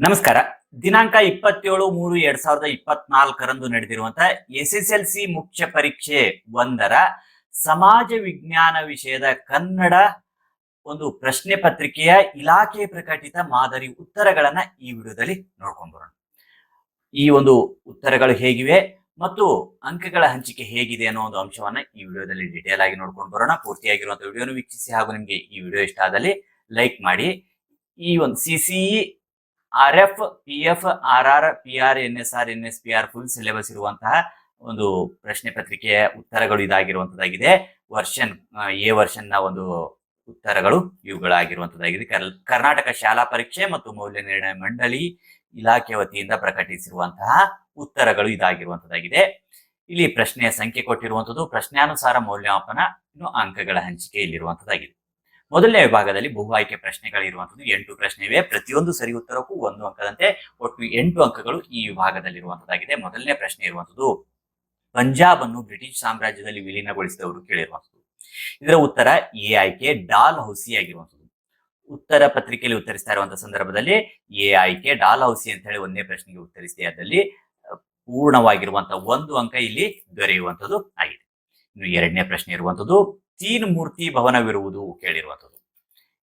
ನಮಸ್ಕಾರ. ದಿನಾಂಕ ಇಪ್ಪತ್ತೇಳು ಮೂರು ಎರಡ್ ಸಾವಿರದ ಇಪ್ಪತ್ನಾಲ್ಕರಂದು ನಡೆದಿರುವಂತಹ ಎಸ್ ಎಸ್ ಎಲ್ ಸಿ ಮುಖ್ಯ ಪರೀಕ್ಷೆ ಒಂದರ ಸಮಾಜ ವಿಜ್ಞಾನ ವಿಷಯದ ಕನ್ನಡ ಒಂದು ಪ್ರಶ್ನೆ ಪತ್ರಿಕೆಯ ಇಲಾಖೆ ಪ್ರಕಟಿತ ಮಾದರಿ ಉತ್ತರಗಳನ್ನ ಈ ವಿಡಿಯೋದಲ್ಲಿ ನೋಡ್ಕೊಂಡು ಬರೋಣ. ಈ ಒಂದು ಉತ್ತರಗಳು ಹೇಗಿವೆ ಮತ್ತು ಅಂಕಗಳ ಹಂಚಿಕೆ ಹೇಗಿದೆ ಅನ್ನೋ ಒಂದು ಅಂಶವನ್ನ ಈ ವಿಡಿಯೋದಲ್ಲಿ ಡೀಟೇಲ್ ಆಗಿ ನೋಡ್ಕೊಂಡು ಬರೋಣ. ಪೂರ್ತಿಯಾಗಿರುವಂತಹ ವಿಡಿಯೋನು ವೀಕ್ಷಿಸಿ ಹಾಗೂ ನಿಮಗೆ ಈ ವಿಡಿಯೋ ಇಷ್ಟ ಆದಲ್ಲಿ ಲೈಕ್ ಮಾಡಿ. ಈ ಒಂದು C C E R F P F R R P R, N S R, N S P R full syllabus ಇರುವಂತಹ ಒಂದು ಪ್ರಶ್ನೆ ಪತ್ರಿಕೆಯ ಉತ್ತರಗಳು ಇದಾಗಿರುವಂತದ್ದಾಗಿದೆ. ವರ್ಷನ್ ಎ ವರ್ಷನ್ನ ಒಂದು ಉತ್ತರಗಳು ಇವುಗಳಾಗಿರುವಂತದ್ದಾಗಿದೆ. ಕರ್- ಕರ್ನಾಟಕ ಶಾಲಾ ಪರೀಕ್ಷೆ ಮತ್ತು ಮೌಲ್ಯ ನಿರ್ಣಯ ಮಂಡಳಿ ಇಲಾಖೆ ವತಿಯಿಂದ ಪ್ರಕಟಿಸಿರುವಂತಹ ಉತ್ತರಗಳು ಇದಾಗಿರುವಂತದ್ದಾಗಿದೆ. ಇಲ್ಲಿ ಪ್ರಶ್ನೆಯ ಸಂಖ್ಯೆ ಕೊಟ್ಟಿರುವಂತದ್ದು ಪ್ರಶ್ನಾನುಸಾರ ಮೌಲ್ಯಮಾಪನ ಇನ್ನು ಅಂಕಗಳ ಹಂಚಿಕೆ ಇಲ್ಲಿರುವಂತದ್ದಾಗಿದೆ. ಮೊದಲನೇ ವಿಭಾಗದಲ್ಲಿ ಬಹು ಆಯ್ಕೆ ಪ್ರಶ್ನೆಗಳು ಇರುವಂತದ್ದು ಎಂಟು ಪ್ರಶ್ನೆ ಇವೆ ಪ್ರತಿಯೊಂದು ಸರಿ ಉತ್ತರಕ್ಕೂ ಒಂದು ಅಂಕದಂತೆ ಒಟ್ಟು ಎಂಟು ಅಂಕಗಳು ಈ ವಿಭಾಗದಲ್ಲಿ ಇರುವಂತದ್ದಾಗಿದೆ ಮೊದಲನೇ ಪ್ರಶ್ನೆ ಇರುವಂತದ್ದು ಪಂಜಾಬ್ ಅನ್ನು ಬ್ರಿಟಿಷ್ ಸಾಮ್ರಾಜ್ಯದಲ್ಲಿ ವಿಲೀನಗೊಳಿಸಿದವರು ಕೇಳಿರುವಂತದ್ದು ಇದರ ಉತ್ತರ ಎ ಆಯ್ಕೆ ಡಾಲ್ ಹೌಸಿ ಆಗಿರುವಂತದ್ದು ಉತ್ತರ ಪತ್ರಿಕೆಯಲ್ಲಿ ಉತ್ತರಿಸ್ತಾ ಇರುವಂತಹ ಸಂದರ್ಭದಲ್ಲಿ ಎ ಆಯ್ಕೆ ಡಾಲ್ ಹೌಸಿ ಅಂತ ಹೇಳಿ ಒಂದನೇ ಪ್ರಶ್ನೆಗೆ ಉತ್ತರಿಸಿದೆ ಅದರಲ್ಲಿ ಪೂರ್ಣವಾಗಿರುವಂತಹ ಒಂದು ಅಂಕ ಇಲ್ಲಿ ದೊರೆಯುವಂಥದ್ದು ಆಗಿದೆ. ಇನ್ನು ಎರಡನೇ ಪ್ರಶ್ನೆ ಇರುವಂತದ್ದು ತೀನ್ ಮೂರ್ತಿ ಭವನವಿರುವುದು ಕೇಳಿರುವಂತದ್ದು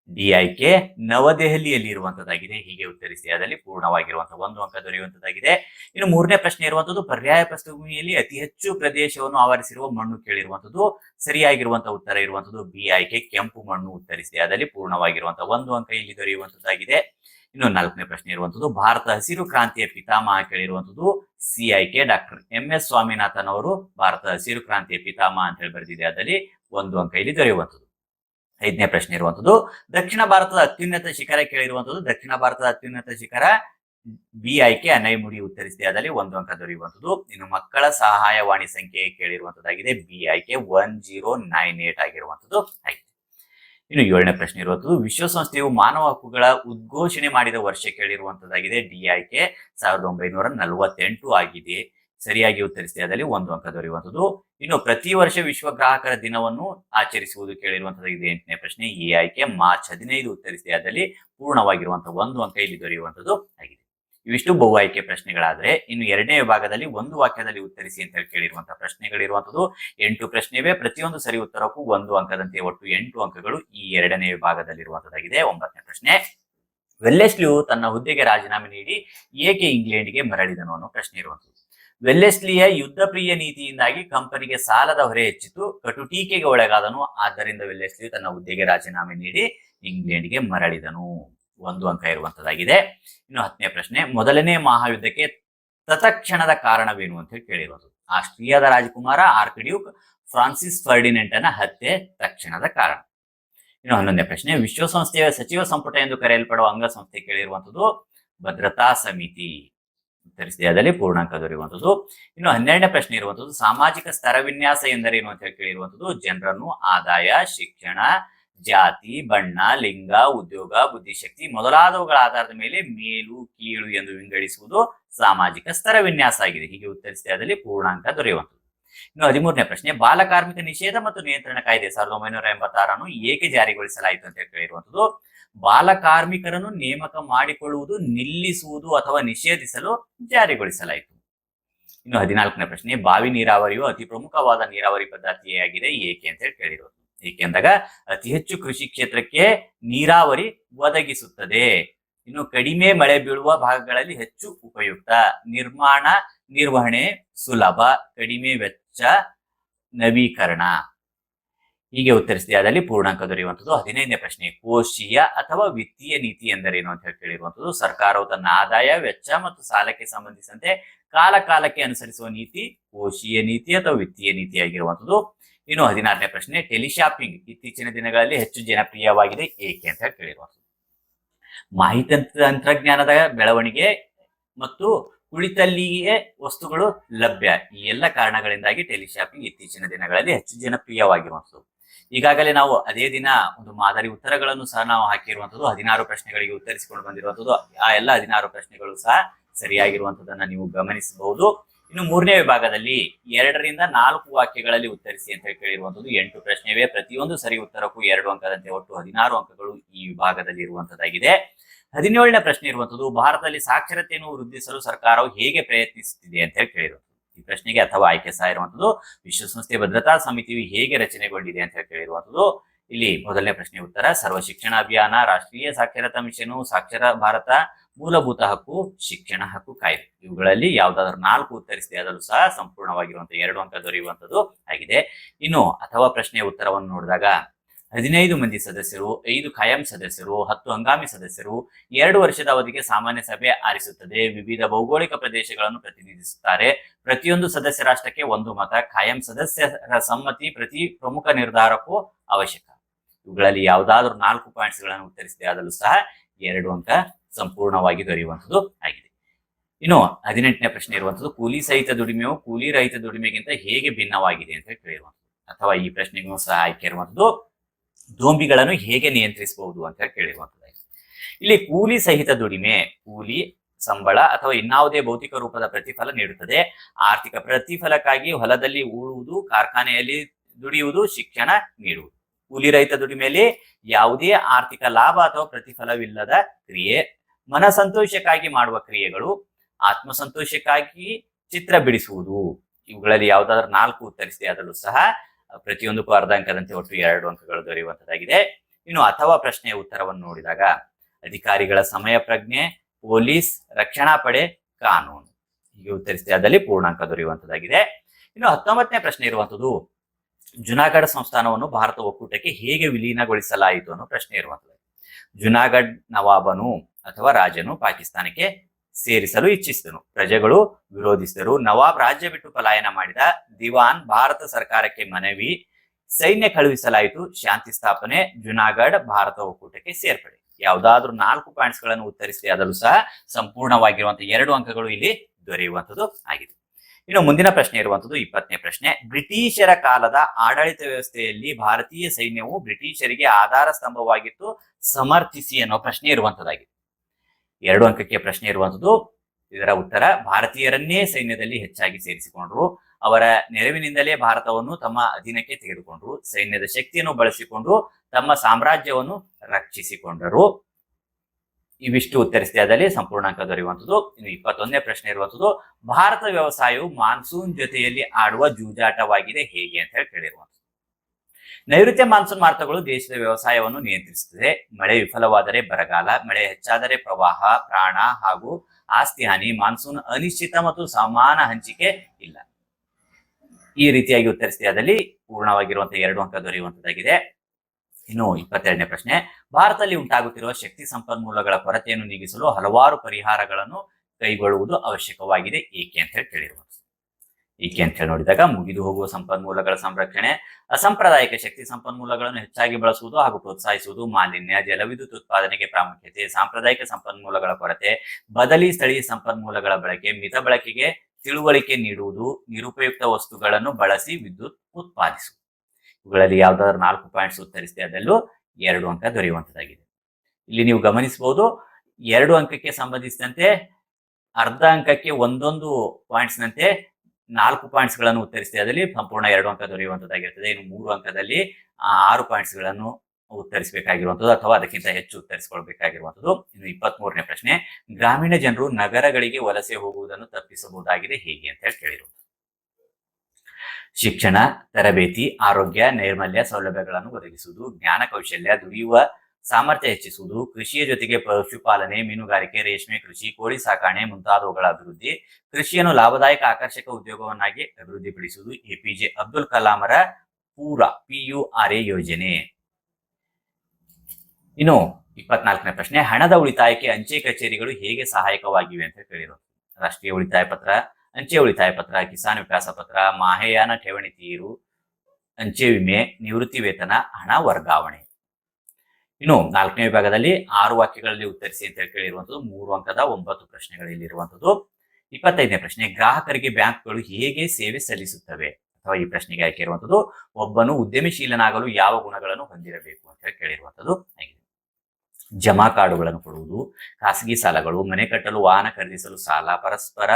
ಡಿ ಆಯ್ಕೆ ನವದೆಹಲಿಯಲ್ಲಿ ಇರುವಂತದ್ದಾಗಿದೆ ಹೀಗೆ ಉತ್ತರಿಸಿ ಅದರಲ್ಲಿ ಪೂರ್ಣವಾಗಿರುವಂತಹ ಒಂದು ಅಂಕ ದೊರೆಯುವಂತದ್ದಾಗಿದೆ. ಇನ್ನು ಮೂರನೇ ಪ್ರಶ್ನೆ ಇರುವಂತದ್ದು, ಪರ್ಯಾಯ ಪ್ರಸ್ಥಭೂಮಿಯಲ್ಲಿ ಅತಿ ಹೆಚ್ಚು ಪ್ರದೇಶವನ್ನು ಆವರಿಸಿರುವ ಮಣ್ಣು ಕೇಳಿರುವಂತದ್ದು ಸರಿಯಾಗಿರುವಂತಹ ಉತ್ತರ ಇರುವಂತದ್ದು ಬಿ ಆಯ್ಕೆ ಕೆಂಪು ಮಣ್ಣು ಉತ್ತರಿಸಿದೆ ಅದರಲ್ಲಿ ಪೂರ್ಣವಾಗಿರುವಂತಹ ಒಂದು ಅಂಕ ಇಲ್ಲಿ ದೊರೆಯುವಂತದ್ದಾಗಿದೆ. ಇನ್ನು ನಾಲ್ಕನೇ ಪ್ರಶ್ನೆ ಇರುವಂತದ್ದು, ಭಾರತ ಹಸಿರು ಕ್ರಾಂತಿಯ ಪಿತಾಮಹ ಕೇಳಿರುವಂತದ್ದು ಸಿ ಆಯ್ಕೆ ಡಾಕ್ಟರ್ ಎಂ. ಎಸ್. ಸ್ವಾಮಿನಾಥನ್ ಅವರು ಭಾರತ ಹಸಿರು ಕ್ರಾಂತಿಯ ಪಿತಾಮಹ ಅಂತ ಹೇಳಿ ಬರೆದಿದೆ. ಅದರಲ್ಲಿ ಒಂದು ಅಂಕ ಇಲ್ಲಿ ದೊರೆಯುವಂತದ್ದು. ಐದನೇ ಪ್ರಶ್ನೆ ಇರುವಂತದ್ದು, ದಕ್ಷಿಣ ಭಾರತದ ಅತ್ಯುನ್ನತ ಶಿಖರ ಕೇಳಿರುವಂತದ್ದು, ದಕ್ಷಿಣ ಭಾರತದ ಅತ್ಯುನ್ನತ ಶಿಖರ ಬಿ ಆಯ್ಕೆ ಅನೈಮುಡಿ ಉತ್ತರಿಸಿದೆ ಅದರಲ್ಲಿ ಒಂದು ಅಂಕ ದೊರೆಯುವಂತದ್ದು. ಇನ್ನು ಮಕ್ಕಳ ಸಹಾಯವಾಣಿ ಸಂಖ್ಯೆ ಕೇಳಿರುವಂತದ್ದಾಗಿದೆ, ಬಿ ಆಯ್ಕೆ ಒನ್ ಜೀರೋ ನೈನ್ ಏಟ್ ಆಗಿರುವಂತದ್ದು. ಆಯ್ತು. ಇನ್ನು ಏಳನೇ ಪ್ರಶ್ನೆ ಇರುವಂತದ್ದು, ವಿಶ್ವಸಂಸ್ಥೆಯು ಮಾನವ ಹಕ್ಕುಗಳ ಉದ್ಘೋಷಣೆ ಮಾಡಿದ ವರ್ಷ ಕೇಳಿರುವಂತದ್ದಾಗಿದೆ, ಡಿ ಆಯ್ಕೆ ಸಾವಿರದ ಒಂಬೈನೂರ ನಲವತ್ತೆಂಟು ಆಗಿದೆ. ಸರಿಯಾಗಿ ಉತ್ತರಿಸಿದೆ ಅದರಲ್ಲಿ ಒಂದು ಅಂಕ ದೊರೆಯುವಂತದ್ದು ಇನ್ನು ಪ್ರತಿ ವರ್ಷ ವಿಶ್ವ ಗ್ರಾಹಕರ ದಿನವನ್ನು ಆಚರಿಸುವುದು ಕೇಳಿರುವಂತದ್ದಾಗಿದೆ ಎಂಟನೇ ಪ್ರಶ್ನೆ. ಈ ಆಯ್ಕೆ ಮಾರ್ಚ್ ಹದಿನೈದು ಉತ್ತರಿಸಿದೆ ಅದರಲ್ಲಿ ಪೂರ್ಣವಾಗಿರುವಂತಹ ಒಂದು ಅಂಕ ಇಲ್ಲಿ ದೊರೆಯುವಂತದ್ದು ಆಗಿದೆ. ಇವಿಷ್ಟು ಬಹು ಆಯ್ಕೆ ಪ್ರಶ್ನೆಗಳಾದ್ರೆ, ಇನ್ನು ಎರಡನೇ ವಿಭಾಗದಲ್ಲಿ ಒಂದು ವಾಕ್ಯದಲ್ಲಿ ಉತ್ತರಿಸಿ ಅಂತ ಹೇಳಿ ಕೇಳಿರುವಂತಹ ಪ್ರಶ್ನೆಗಳಿರುವಂಥದ್ದು. ಎಂಟು ಪ್ರಶ್ನೆವೇ ಪ್ರತಿಯೊಂದು ಸರಿ ಉತ್ತರಕ್ಕೂ ಒಂದು ಅಂಕದಂತೆ ಒಟ್ಟು ಎಂಟು ಅಂಕಗಳು ಈ ಎರಡನೇ ವಿಭಾಗದಲ್ಲಿ ಇರುವಂತದ್ದಾಗಿದೆ ಒಂಬತ್ತನೇ ಪ್ರಶ್ನೆ. ವೆಲ್ಲೆಸ್ಲಿಯು ತನ್ನ ಹುದ್ದೆಗೆ ರಾಜೀನಾಮೆ ನೀಡಿ ಏಕೆ ಇಂಗ್ಲೆಂಡ್ಗೆ ಮರಳಿದನು ಅನ್ನೋ ಪ್ರಶ್ನೆ ಇರುವಂತದ್ದು ವೆಲ್ಲೆಸ್ಲಿಯ ಯುದ್ಧ ಪ್ರಿಯ ನೀತಿಯಿಂದಾಗಿ ಕಂಪನಿಗೆ ಸಾಲದ ಹೊರೆ ಹೆಚ್ಚಿತು ಕಟು ಟೀಕೆಗೆ ಒಳಗಾದನು. ಆದ್ದರಿಂದ ವೆಲ್ಲೆಸ್ಲಿ ತನ್ನ ಹುದ್ದೆಗೆ ರಾಜೀನಾಮೆ ನೀಡಿ ಇಂಗ್ಲೆಂಡ್ಗೆ ಮರಳಿದನು. ಒಂದು ಅಂಕ ಇರುವಂತದ್ದಾಗಿದೆ. ಇನ್ನು ಹತ್ತನೇ ಪ್ರಶ್ನೆ, ಮೊದಲನೇ ಮಹಾಯುದ್ಧಕ್ಕೆ ತತ್ಕ್ಷಣದ ಕಾರಣವೇನು ಅಂತ ಹೇಳಿ ಕೇಳಿರೋದು. ಆಸ್ಟ್ರಿಯಾದ ರಾಜಕುಮಾರ ಆರ್ಕಿಡ್ಯೂಕ್ ಫ್ರಾನ್ಸಿಸ್ ಫರ್ಡಿನೆಂಟನ ಹತ್ಯೆ ತಕ್ಷಣದ ಕಾರಣ. ಇನ್ನು ಹನ್ನೊಂದನೇ ಪ್ರಶ್ನೆ, ವಿಶ್ವಸಂಸ್ಥೆಯ ಸಚಿವ ಸಂಪುಟ ಎಂದು ಕರೆಯಲ್ಪಡುವ ಅಂಗಸಂಸ್ಥೆ ಕೇಳಿರುವಂಥದ್ದು ಭದ್ರತಾ ಸಮಿತಿ. ಉತ್ತರಿಸಿದೆ ಅದರಲ್ಲಿ ಪೂರ್ಣಾಂಕ ದೊರೆಯುವಂಥದ್ದು. ಇನ್ನು ಹನ್ನೆರಡನೇ ಪ್ರಶ್ನೆ ಇರುವಂಥದ್ದು, ಸಾಮಾಜಿಕ ಸ್ತರ ವಿನ್ಯಾಸ ಎಂದರೇನು ಅಂತ ಕೇಳಿರುವಂಥದ್ದು? ಜನರನ್ನು ಆದಾಯ, ಶಿಕ್ಷಣ, ಜಾತಿ, ಬಣ್ಣ, ಲಿಂಗ, ಉದ್ಯೋಗ, ಬುದ್ಧಿಶಕ್ತಿ ಮೊದಲಾದವುಗಳ ಆಧಾರದ ಮೇಲೆ ಮೇಲು, ಕೀಳು ಎಂದು ವಿಂಗಡಿಸುವುದು ಸಾಮಾಜಿಕ ಸ್ತರ ವಿನ್ಯಾಸ ಆಗಿದೆ. ಹೀಗೆ ಉತ್ತರಿಸಿದೆ ಅದರಲ್ಲಿ ಪೂರ್ಣಾಂಕ ದೊರೆಯುವಂಥದ್ದು. ಇನ್ನು ಹದಿಮೂರನೇ ಪ್ರಶ್ನೆ ಬಾಲ ಕಾರ್ಮಿಕ ನಿಷೇಧ ಮತ್ತು ನಿಯಂತ್ರಣ ಕಾಯ್ದೆ ಸಾವಿರದ ಒಂಬೈನೂರ ಎಂಬತ್ತಾರನ್ನು ಏಕೆ ಜಾರಿಗೊಳಿಸಲಾಯಿತು ಅಂತ ಹೇಳಿ ಕೇಳಿರುವಂಥದ್ದು. ಬಾಲ ಕಾರ್ಮಿಕರನ್ನು ನೇಮಕ ಮಾಡಿಕೊಳ್ಳುವುದು, ನಿಲ್ಲಿಸುವುದು ಅಥವಾ ನಿಷೇಧಿಸಲು ಜಾರಿಗೊಳಿಸಲಾಯಿತು. ಇನ್ನು ಹದಿನಾಲ್ಕನೇ ಪ್ರಶ್ನೆ, ಬಾವಿ ನೀರಾವರಿಯು ಅತಿ ಪ್ರಮುಖವಾದ ನೀರಾವರಿ ಪದ್ಧತಿಯಾಗಿದೆ, ಏಕೆ ಅಂತ ಹೇಳಿ ಕೇಳಿರೋದು. ಏಕೆ ಅಂದಾಗ, ಅತಿ ಹೆಚ್ಚು ಕೃಷಿ ಕ್ಷೇತ್ರಕ್ಕೆ ನೀರಾವರಿ ಒದಗಿಸುತ್ತದೆ. ಇನ್ನು ಕಡಿಮೆ ಮಳೆ ಬೀಳುವ ಭಾಗಗಳಲ್ಲಿ ಹೆಚ್ಚು ಉಪಯುಕ್ತ. ನಿರ್ಮಾಣ, ನಿರ್ವಹಣೆ ಸುಲಭ, ಕಡಿಮೆ ವೆಚ್ಚ, ನವೀಕರಣ. ಹೀಗೆ ಉತ್ತರಿಸಿದೆ. ಅದರಲ್ಲಿ ಪೂರ್ಣಾಂಕ ದೊರೆಯುವಂಥದ್ದು ಹದಿನೈದನೇ ಪ್ರಶ್ನೆ. ಕೋಶೀಯ ಅಥವಾ ವಿತ್ತೀಯ ನೀತಿ ಎಂದರೇನು ಅಂತ ಹೇಳಿ ಕೇಳಿರುವಂಥದ್ದು. ಸರ್ಕಾರವು ತನ್ನ ಆದಾಯ, ವೆಚ್ಚ ಮತ್ತು ಸಾಲಕ್ಕೆ ಸಂಬಂಧಿಸಿದಂತೆ ಕಾಲಕಾಲಕ್ಕೆ ಅನುಸರಿಸುವ ನೀತಿ ಕೋಶೀಯ ನೀತಿ ಅಥವಾ ವಿತ್ತೀಯ ನೀತಿ ಆಗಿರುವಂಥದ್ದು. ಇನ್ನು ಹದಿನಾರನೇ ಪ್ರಶ್ನೆ, ಟೆಲಿಶಾಪಿಂಗ್ ಇತ್ತೀಚಿನ ದಿನಗಳಲ್ಲಿ ಹೆಚ್ಚು ಜನಪ್ರಿಯವಾಗಿದೆ ಏಕೆ ಅಂತ ಹೇಳಿ ಕೇಳಿರುವಂಥದ್ದು. ಮಾಹಿತಿ ತಂತ್ರಜ್ಞಾನದ ಬೆಳವಣಿಗೆ ಮತ್ತು ಕುಳಿತಲ್ಲಿಯೇ ವಸ್ತುಗಳು ಲಭ್ಯ. ಈ ಎಲ್ಲ ಕಾರಣಗಳಿಂದಾಗಿ ಟೆಲಿಶಾಪಿಂಗ್ ಇತ್ತೀಚಿನ ದಿನಗಳಲ್ಲಿ ಹೆಚ್ಚು ಜನಪ್ರಿಯವಾಗಿರುವಂಥದ್ದು. ಈಗಾಗಲೇ ನಾವು ಅದೇ ದಿನ ಒಂದು ಮಾದರಿ ಉತ್ತರಗಳನ್ನು ಸಹ ನಾವು ಹಾಕಿರುವಂತದ್ದು ಹದಿನಾರು ಪ್ರಶ್ನೆಗಳಿಗೆ ಉತ್ತರಿಸಿಕೊಂಡು ಬಂದಿರುವಂತದ್ದು ಆ ಎಲ್ಲ ಹದಿನಾರು ಪ್ರಶ್ನೆಗಳು ಸಹ ಸರಿಯಾಗಿರುವಂತದನ್ನ ನೀವು ಗಮನಿಸಬಹುದು. ಇನ್ನು ಮೂರನೇ ವಿಭಾಗದಲ್ಲಿ ಎರಡರಿಂದ ನಾಲ್ಕು ವಾಕ್ಯಗಳಲ್ಲಿ ಉತ್ತರಿಸಿ ಅಂತ ಕೇಳಿರುವಂತದ್ದು ಎಂಟು ಪ್ರಶ್ನೆವೇ. ಪ್ರತಿಯೊಂದು ಸರಿ ಉತ್ತರಕ್ಕೂ ಎರಡು ಅಂಕದಂತೆ ಒಟ್ಟು ಹದಿನಾರು ಅಂಕಗಳು ಈ ವಿಭಾಗದಲ್ಲಿ ಇರುವಂತದ್ದಾಗಿದೆ ಹದಿನೇಳನೇ ಪ್ರಶ್ನೆ ಇರುವಂತದ್ದು ಭಾರತದಲ್ಲಿ ಸಾಕ್ಷರತೆಯನ್ನು ವೃದ್ಧಿಸಲು ಸರ್ಕಾರವು ಹೇಗೆ ಪ್ರಯತ್ನಿಸುತ್ತಿದೆ ಅಂತ ಹೇಳಿ ಕೇಳಿರುವಂತದ್ದು ಈ ಪ್ರಶ್ನೆಗೆ ಅಥವಾ ಆಯ್ಕೆ ಸಹ ಇರುವಂತದ್ದು ವಿಶ್ವಸಂಸ್ಥೆ ಭದ್ರತಾ ಸಮಿತಿಯು ಹೇಗೆ ರಚನೆಗೊಂಡಿದೆ ಅಂತ ಹೇಳಿ ಕೇಳಿರುವಂತದ್ದು ಇಲ್ಲಿ ಮೊದಲನೇ ಪ್ರಶ್ನೆ ಉತ್ತರ ಸರ್ವ ಶಿಕ್ಷಣ ಅಭಿಯಾನ ರಾಷ್ಟ್ರೀಯ ಸಾಕ್ಷರತಾ ಮಿಷನ್, ಸಾಕ್ಷರ ಭಾರತ, ಮೂಲಭೂತ ಹಕ್ಕು, ಶಿಕ್ಷಣ ಹಕ್ಕು ಕಾಯ್ದೆ. ಇವುಗಳಲ್ಲಿ ಯಾವ್ದಾದ್ರು ನಾಲ್ಕು ಉತ್ತರಿಸಿದೆ, ಅದರಲ್ಲೂ ಸಹ ಸಂಪೂರ್ಣವಾಗಿರುವಂತಹ ಎರಡು ಅಂಕ ದೊರೆಯುವಂತದ್ದು ಆಗಿದೆ. ಇನ್ನು ಅಥವಾ ಪ್ರಶ್ನೆಯ ಉತ್ತರವನ್ನು ನೋಡಿದಾಗ ಹದಿನೈದು ಮಂದಿ ಸದಸ್ಯರು, ಐದು ಖಾಯಂ ಸದಸ್ಯರು, ಹತ್ತು ಹಂಗಾಮಿ ಸದಸ್ಯರು, ಎರಡು ವರ್ಷದ ಅವಧಿಗೆ ಸಾಮಾನ್ಯ ಸಭೆ ಆರಿಸುತ್ತದೆ. ವಿವಿಧ ಭೌಗೋಳಿಕ ಪ್ರದೇಶಗಳನ್ನು ಪ್ರತಿನಿಧಿಸುತ್ತಾರೆ. ಪ್ರತಿಯೊಂದು ಸದಸ್ಯ ರಾಷ್ಟ್ರಕ್ಕೆ ಒಂದು ಮತ, ಖಾಯಂ ಸದಸ್ಯರ ಸಮ್ಮತಿ ಪ್ರತಿ ಪ್ರಮುಖ ನಿರ್ಧಾರಕ್ಕೂ ಅವಶ್ಯಕ. ಇವುಗಳಲ್ಲಿ ಯಾವುದಾದ್ರೂ ನಾಲ್ಕು ಪಾಯಿಂಟ್ಸ್ಗಳನ್ನು ಉತ್ತರಿಸಿದೆ ಆದಲ್ಲೂ ಸಹ ಎರಡು ಅಂಕ ಸಂಪೂರ್ಣವಾಗಿ ದೊರೆಯುವಂಥದ್ದು ಆಗಿದೆ. ಇನ್ನು ಹದಿನೆಂಟನೇ ಪ್ರಶ್ನೆ ಇರುವಂಥದ್ದು, ಕೂಲಿ ಸಹಿತ ದುಡಿಮೆಯು ಕೂಲಿ ರಹಿತ ದುಡಿಮೆಗಿಂತ ಹೇಗೆ ಭಿನ್ನವಾಗಿದೆ ಅಂತ ಕೇಳಿರುವಂಥದ್ದು. ಅಥವಾ ಈ ಪ್ರಶ್ನೆಗೂ ಸಹ ಆಯ್ಕೆ ಇರುವಂತದ್ದು ದೋಂಬಿಗಳನ್ನು ಹೇಗೆ ನಿಯಂತ್ರಿಸಬಹುದು ಅಂತ ಕೇಳಿರುವಂತದ್ದಾಗಿದೆ ಇಲ್ಲಿ ಕೂಲಿ ಸಹಿತ ದುಡಿಮೆ, ಕೂಲಿ ಸಂಬಳ ಅಥವಾ ಇನ್ನಾವುದೇ ಭೌತಿಕ ರೂಪದ ಪ್ರತಿಫಲ ನೀಡುತ್ತದೆ. ಆರ್ಥಿಕ ಪ್ರತಿಫಲಕ್ಕಾಗಿ ಹೊಲದಲ್ಲಿ ಉಳುವುದು, ಕಾರ್ಖಾನೆಯಲ್ಲಿ ದುಡಿಯುವುದು, ಶಿಕ್ಷಣ ನೀಡುವುದು. ಕೂಲಿ ರಹಿತ ದುಡಿಮೆಯಲ್ಲಿ ಯಾವುದೇ ಆರ್ಥಿಕ ಲಾಭ ಅಥವಾ ಪ್ರತಿಫಲವಿಲ್ಲದ ಕ್ರಿಯೆ. ಮನಸಂತೋಷಕ್ಕಾಗಿ ಮಾಡುವ ಕ್ರಿಯೆಗಳು, ಆತ್ಮಸಂತೋಷಕ್ಕಾಗಿ ಚಿತ್ರ ಬಿಡಿಸುವುದು. ಇವುಗಳಲ್ಲಿ ಯಾವುದಾದ್ರೂ ನಾಲ್ಕು ಉತ್ತರಿಸಿದೆ ಅದರಲ್ಲೂ ಸಹ ಪ್ರತಿಯೊಂದಕ್ಕೂ ಅರ್ಧ ಅಂಕದಂತೆ ಒಟ್ಟು ಎರಡು ಅಂಕಗಳು ದೊರೆಯುವಂತದ್ದಾಗಿದೆ ಇನ್ನು ಅಥವಾ ಪ್ರಶ್ನೆಯ ಉತ್ತರವನ್ನು ನೋಡಿದಾಗ, ಅಧಿಕಾರಿಗಳ ಸಮಯ ಪ್ರಜ್ಞೆ, ಪೊಲೀಸ್, ರಕ್ಷಣಾ ಪಡೆ, ಕಾನೂನು. ಹೀಗೆ ಉತ್ತರಿಸಿದೆ ಅದರಲ್ಲಿ ಪೂರ್ಣಾಂಕ ದೊರೆಯುವಂತದ್ದಾಗಿದೆ ಇನ್ನು ಹತ್ತೊಂಬತ್ತನೇ ಪ್ರಶ್ನೆ ಇರುವಂತದ್ದು ಜುನಾಗಢ ಸಂಸ್ಥಾನವನ್ನು ಭಾರತ ಒಕ್ಕೂಟಕ್ಕೆ ಹೇಗೆ ವಿಲೀನಗೊಳಿಸಲಾಯಿತು ಅನ್ನೋ ಪ್ರಶ್ನೆ ಇರುವಂತದ್ದು ಜುನಾಗಢ್ ನವಾಬನು ಅಥವಾ ರಾಜನು ಪಾಕಿಸ್ತಾನಕ್ಕೆ ಸೇರಿಸಲು ಇಚ್ಛಿಸಿದನು. ಪ್ರಜೆಗಳು ವಿರೋಧಿಸಿದರು ನವಾಬ್ ರಾಜ್ಯ ಬಿಟ್ಟು ಪಲಾಯನ ಮಾಡಿದ ದಿವಾನ್ ಭಾರತ ಸರ್ಕಾರಕ್ಕೆ ಮನವಿ, ಸೈನ್ಯ ಕಳುಹಿಸಲಾಯಿತು. ಶಾಂತಿ ಸ್ಥಾಪನೆ, ಜುನಾಗಢ್ ಭಾರತ ಒಕ್ಕೂಟಕ್ಕೆ ಸೇರ್ಪಡೆ. ಯಾವುದಾದ್ರೂ ನಾಲ್ಕು ಪಾಯಿಂಟ್ಸ್ಗಳನ್ನು ಉತ್ತರಿಸಿದೆ ಆದರೂ ಸಹ ಸಂಪೂರ್ಣವಾಗಿರುವಂತಹ ಎರಡು ಅಂಕಗಳು ಇಲ್ಲಿ ದೊರೆಯುವಂತದ್ದು ಆಗಿದೆ. ಇನ್ನು ಮುಂದಿನ ಪ್ರಶ್ನೆ ಇರುವಂತದ್ದು ಇಪ್ಪತ್ತನೇ ಪ್ರಶ್ನೆ. ಬ್ರಿಟಿಷರ ಕಾಲದ ಆಡಳಿತ ವ್ಯವಸ್ಥೆಯಲ್ಲಿ ಭಾರತೀಯ ಸೈನ್ಯವು ಬ್ರಿಟಿಷರಿಗೆ ಆಧಾರ ಸ್ತಂಭವಾಗಿತ್ತು. ಸಮರ್ಥಿಸಿ ಅನ್ನೋ ಪ್ರಶ್ನೆ ಇರುವಂತದ್ದಾಗಿದೆ ಎರಡು ಅಂಕಕ್ಕೆ ಪ್ರಶ್ನೆ ಇರುವಂತದ್ದು ಇದರ ಉತ್ತರ ಭಾರತೀಯರನ್ನೇ ಸೈನ್ಯದಲ್ಲಿ ಹೆಚ್ಚಾಗಿ ಸೇರಿಸಿಕೊಂಡ್ರು. ಅವರ ನೆರವಿನಿಂದಲೇ ಭಾರತವನ್ನು ತಮ್ಮ ಅಧೀನಕ್ಕೆ ತೆಗೆದುಕೊಂಡ್ರು. ಸೈನ್ಯದ ಶಕ್ತಿಯನ್ನು ಬಳಸಿಕೊಂಡು ತಮ್ಮ ಸಾಮ್ರಾಜ್ಯವನ್ನು ರಕ್ಷಿಸಿಕೊಂಡರು. ಇವಿಷ್ಟು ಉತ್ತರಿಸಿದೆ. ಸಂಪೂರ್ಣ ಅಂಕ ದೊರೆಯುವಂಥದ್ದು. ಇನ್ನು ಇಪ್ಪತ್ತೊಂದನೇ ಪ್ರಶ್ನೆ ಇರುವಂಥದ್ದು, ಭಾರತ ವ್ಯವಸಾಯವು ಮಾನ್ಸೂನ್ ಜೊತೆಯಲ್ಲಿ ಆಡುವ ಜೂಜಾಟವಾಗಿದೆ ಹೇಗೆ ಅಂತ ಹೇಳಿ ಕೇಳಿರುವಂಥದ್ದು. ನೈಋತ್ಯ ಮಾನ್ಸೂನ್ ಮಾರುತಗಳು ದೇಶದ ವ್ಯವಸಾಯವನ್ನು ನಿಯಂತ್ರಿಸುತ್ತದೆ. ಮಳೆ ವಿಫಲವಾದರೆ ಬರಗಾಲ, ಮಳೆ ಹೆಚ್ಚಾದರೆ ಪ್ರವಾಹ, ಪ್ರಾಣ ಹಾಗೂ ಆಸ್ತಿ ಹಾನಿ, ಮಾನ್ಸೂನ್ ಅನಿಶ್ಚಿತ ಮತ್ತು ಸಮಾನ ಹಂಚಿಕೆ ಇಲ್ಲ. ಈ ರೀತಿಯಾಗಿ ಉತ್ತರಿಸಿದೆ ಅದರಲ್ಲಿ ಪೂರ್ಣವಾಗಿರುವಂತಹ ಎರಡು ಅಂಕ ದೊರೆಯುವಂತದ್ದಾಗಿದೆ ಇನ್ನು ಇಪ್ಪತ್ತೆರಡನೇ ಪ್ರಶ್ನೆ, ಭಾರತದಲ್ಲಿ ಉಂಟಾಗುತ್ತಿರುವ ಶಕ್ತಿ ಸಂಪನ್ಮೂಲಗಳ ಕೊರತೆಯನ್ನು ನೀಗಿಸಲು ಹಲವಾರು ಪರಿಹಾರಗಳನ್ನು ಕೈಗೊಳ್ಳುವುದು ಅವಶ್ಯಕವಾಗಿದೆ. ಏಕೆ ಅಂತ ಹೇಳಿ ಏಕೆ ಅಂತ ಹೇಳಿ ನೋಡಿದಾಗ ಮುಗಿದು ಹೋಗುವ ಸಂಪನ್ಮೂಲಗಳ ಸಂರಕ್ಷಣೆ, ಅಸಾಂಪ್ರದಾಯಿಕ ಶಕ್ತಿ ಸಂಪನ್ಮೂಲಗಳನ್ನು ಹೆಚ್ಚಾಗಿ ಬಳಸುವುದು ಹಾಗೂ ಪ್ರೋತ್ಸಾಹಿಸುವುದು, ಮಾಲಿನ್ಯ, ಜಲವಿದ್ಯುತ್ ಉತ್ಪಾದನೆಗೆ ಪ್ರಾಮುಖ್ಯತೆ, ಸಾಂಪ್ರದಾಯಿಕ ಸಂಪನ್ಮೂಲಗಳ ಕೊರತೆ, ಬದಲಿ ಸ್ಥಳೀಯ ಸಂಪನ್ಮೂಲಗಳ ಬಳಕೆ, ಮಿತ ಬಳಕೆಗೆ ತಿಳುವಳಿಕೆ ನೀಡುವುದು, ನಿರುಪಯುಕ್ತ ವಸ್ತುಗಳನ್ನು ಬಳಸಿ ವಿದ್ಯುತ್ ಉತ್ಪಾದಿಸುವುದು. ಇವುಗಳಲ್ಲಿ ಯಾವ್ದಾದ್ರು ನಾಲ್ಕು ಪಾಯಿಂಟ್ಸ್ ಉತ್ತರಿಸಿದೆ, ಅದರಲ್ಲೂ ಎರಡು ಅಂಕ ದೊರೆಯುವಂತದ್ದಾಗಿದೆ ಇಲ್ಲಿ ನೀವು ಗಮನಿಸಬಹುದು, ಎರಡು ಅಂಕಕ್ಕೆ ಸಂಬಂಧಿಸಿದಂತೆ ಅರ್ಧ ಅಂಕಕ್ಕೆ ಒಂದೊಂದು ಪಾಯಿಂಟ್ಸ್ ನಂತೆ ನಾಲ್ಕು ಪಾಯಿಂಟ್ಸ್ಗಳನ್ನು ಉತ್ತರಿಸಿದೆ. ಅದರಲ್ಲಿ ಸಂಪೂರ್ಣ ಎರಡು ಅಂಕ ದೊರೆಯುವಂತದ್ದಾಗಿರ್ತದೆ ಇನ್ನು ಮೂರು ಅಂಕದಲ್ಲಿ ಆರು ಪಾಯಿಂಟ್ಸ್ಗಳನ್ನು ಉತ್ತರಿಸಬೇಕಾಗಿರುವಂತದ್ದು ಅಥವಾ ಅದಕ್ಕಿಂತ ಹೆಚ್ಚು ಉತ್ತರಿಸಿಕೊಳ್ಬೇಕಾಗಿರುವಂಥದ್ದು ಇನ್ನು ಇಪ್ಪತ್ತ್ ಮೂರನೇ ಪ್ರಶ್ನೆ, ಗ್ರಾಮೀಣ ಜನರು ನಗರಗಳಿಗೆ ವಲಸೆ ಹೋಗುವುದನ್ನು ತಪ್ಪಿಸಬಹುದಾಗಿದೆ ಹೇಗೆ ಅಂತ ಹೇಳಿ ಕೇಳಿರುವುದು. ಶಿಕ್ಷಣ, ತರಬೇತಿ, ಆರೋಗ್ಯ, ನೈರ್ಮಲ್ಯ ಸೌಲಭ್ಯಗಳನ್ನು ಒದಗಿಸುವುದು, ಜ್ಞಾನ ಕೌಶಲ್ಯ, ದುಡಿಯುವ ಸಾಮರ್ಥ್ಯ ಹೆಚ್ಚಿಸುವುದು, ಕೃಷಿಯ ಜೊತೆಗೆ ಪಶುಪಾಲನೆ, ಮೀನುಗಾರಿಕೆ, ರೇಷ್ಮೆ ಕೃಷಿ, ಕೋಳಿ ಸಾಕಾಣೆ ಮುಂತಾದವುಗಳ ಅಭಿವೃದ್ಧಿ, ಕೃಷಿಯನ್ನು ಲಾಭದಾಯಕ ಆಕರ್ಷಕ ಉದ್ಯೋಗವನ್ನಾಗಿ ಅಭಿವೃದ್ಧಿಪಡಿಸುವುದು ಎಪಿಜೆ ಅಬ್ದುಲ್ ಕಲಾಮರ ಪೂರ ಪಿಯುಆರ್ಎ ಯೋಜನೆ. ಇನ್ನು ಇಪ್ಪತ್ನಾಲ್ಕನೇ ಪ್ರಶ್ನೆ, ಹಣದ ಉಳಿತಾಯಕ್ಕೆ ಅಂಚೆ ಕಚೇರಿಗಳು ಹೇಗೆ ಸಹಾಯಕವಾಗಿವೆ ಅಂತ ಕೇಳಿರೋದು ರಾಷ್ಟ್ರೀಯ ಉಳಿತಾಯ ಪತ್ರ, ಅಂಚೆ ಉಳಿತಾಯ ಪತ್ರ, ಕಿಸಾನ್ ವಿಕಾಸ ಪತ್ರ, ಮಾಹೆಯಾನ ಠೇವಣಿ ತೀರು, ಅಂಚೆ ವಿಮೆ, ನಿವೃತ್ತಿ ವೇತನ, ಹಣ ವರ್ಗಾವಣೆ. ಇನ್ನು ನಾಲ್ಕನೇ ವಿಭಾಗದಲ್ಲಿ ಆರು ವಾಕ್ಯಗಳಲ್ಲಿ ಉತ್ತರಿಸಿ ಅಂತ ಹೇಳಿ ಕೇಳಿರುವಂತದ್ದು, ಮೂರು ಅಂಕದ ಒಂಬತ್ತು ಪ್ರಶ್ನೆಗಳಲ್ಲಿ ಇರುವಂತದ್ದು. ಇಪ್ಪತ್ತೈದನೇ ಪ್ರಶ್ನೆ, ಗ್ರಾಹಕರಿಗೆ ಬ್ಯಾಂಕ್ಗಳು ಹೇಗೆ ಸೇವೆ ಸಲ್ಲಿಸುತ್ತವೆ? ಅಥವಾ ಈ ಪ್ರಶ್ನೆಗೆ ಆಯ್ಕೆ ಇರುವಂತದ್ದು, ಒಬ್ಬನು ಉದ್ಯಮಶೀಲನಾಗಲು ಯಾವ ಗುಣಗಳನ್ನು ಹೊಂದಿರಬೇಕು ಅಂತ ಹೇಳಿ ಕೇಳಿರುವಂತದ್ದು ಆಗಿದೆ. ಜಮಾ ಕಾರ್ಡುಗಳನ್ನು ಕೊಡುವುದು, ಖಾಸಗಿ ಸಾಲಗಳು, ಮನೆ ಕಟ್ಟಲು, ವಾಹನ ಖರೀದಿಸಲು ಸಾಲ, ಪರಸ್ಪರ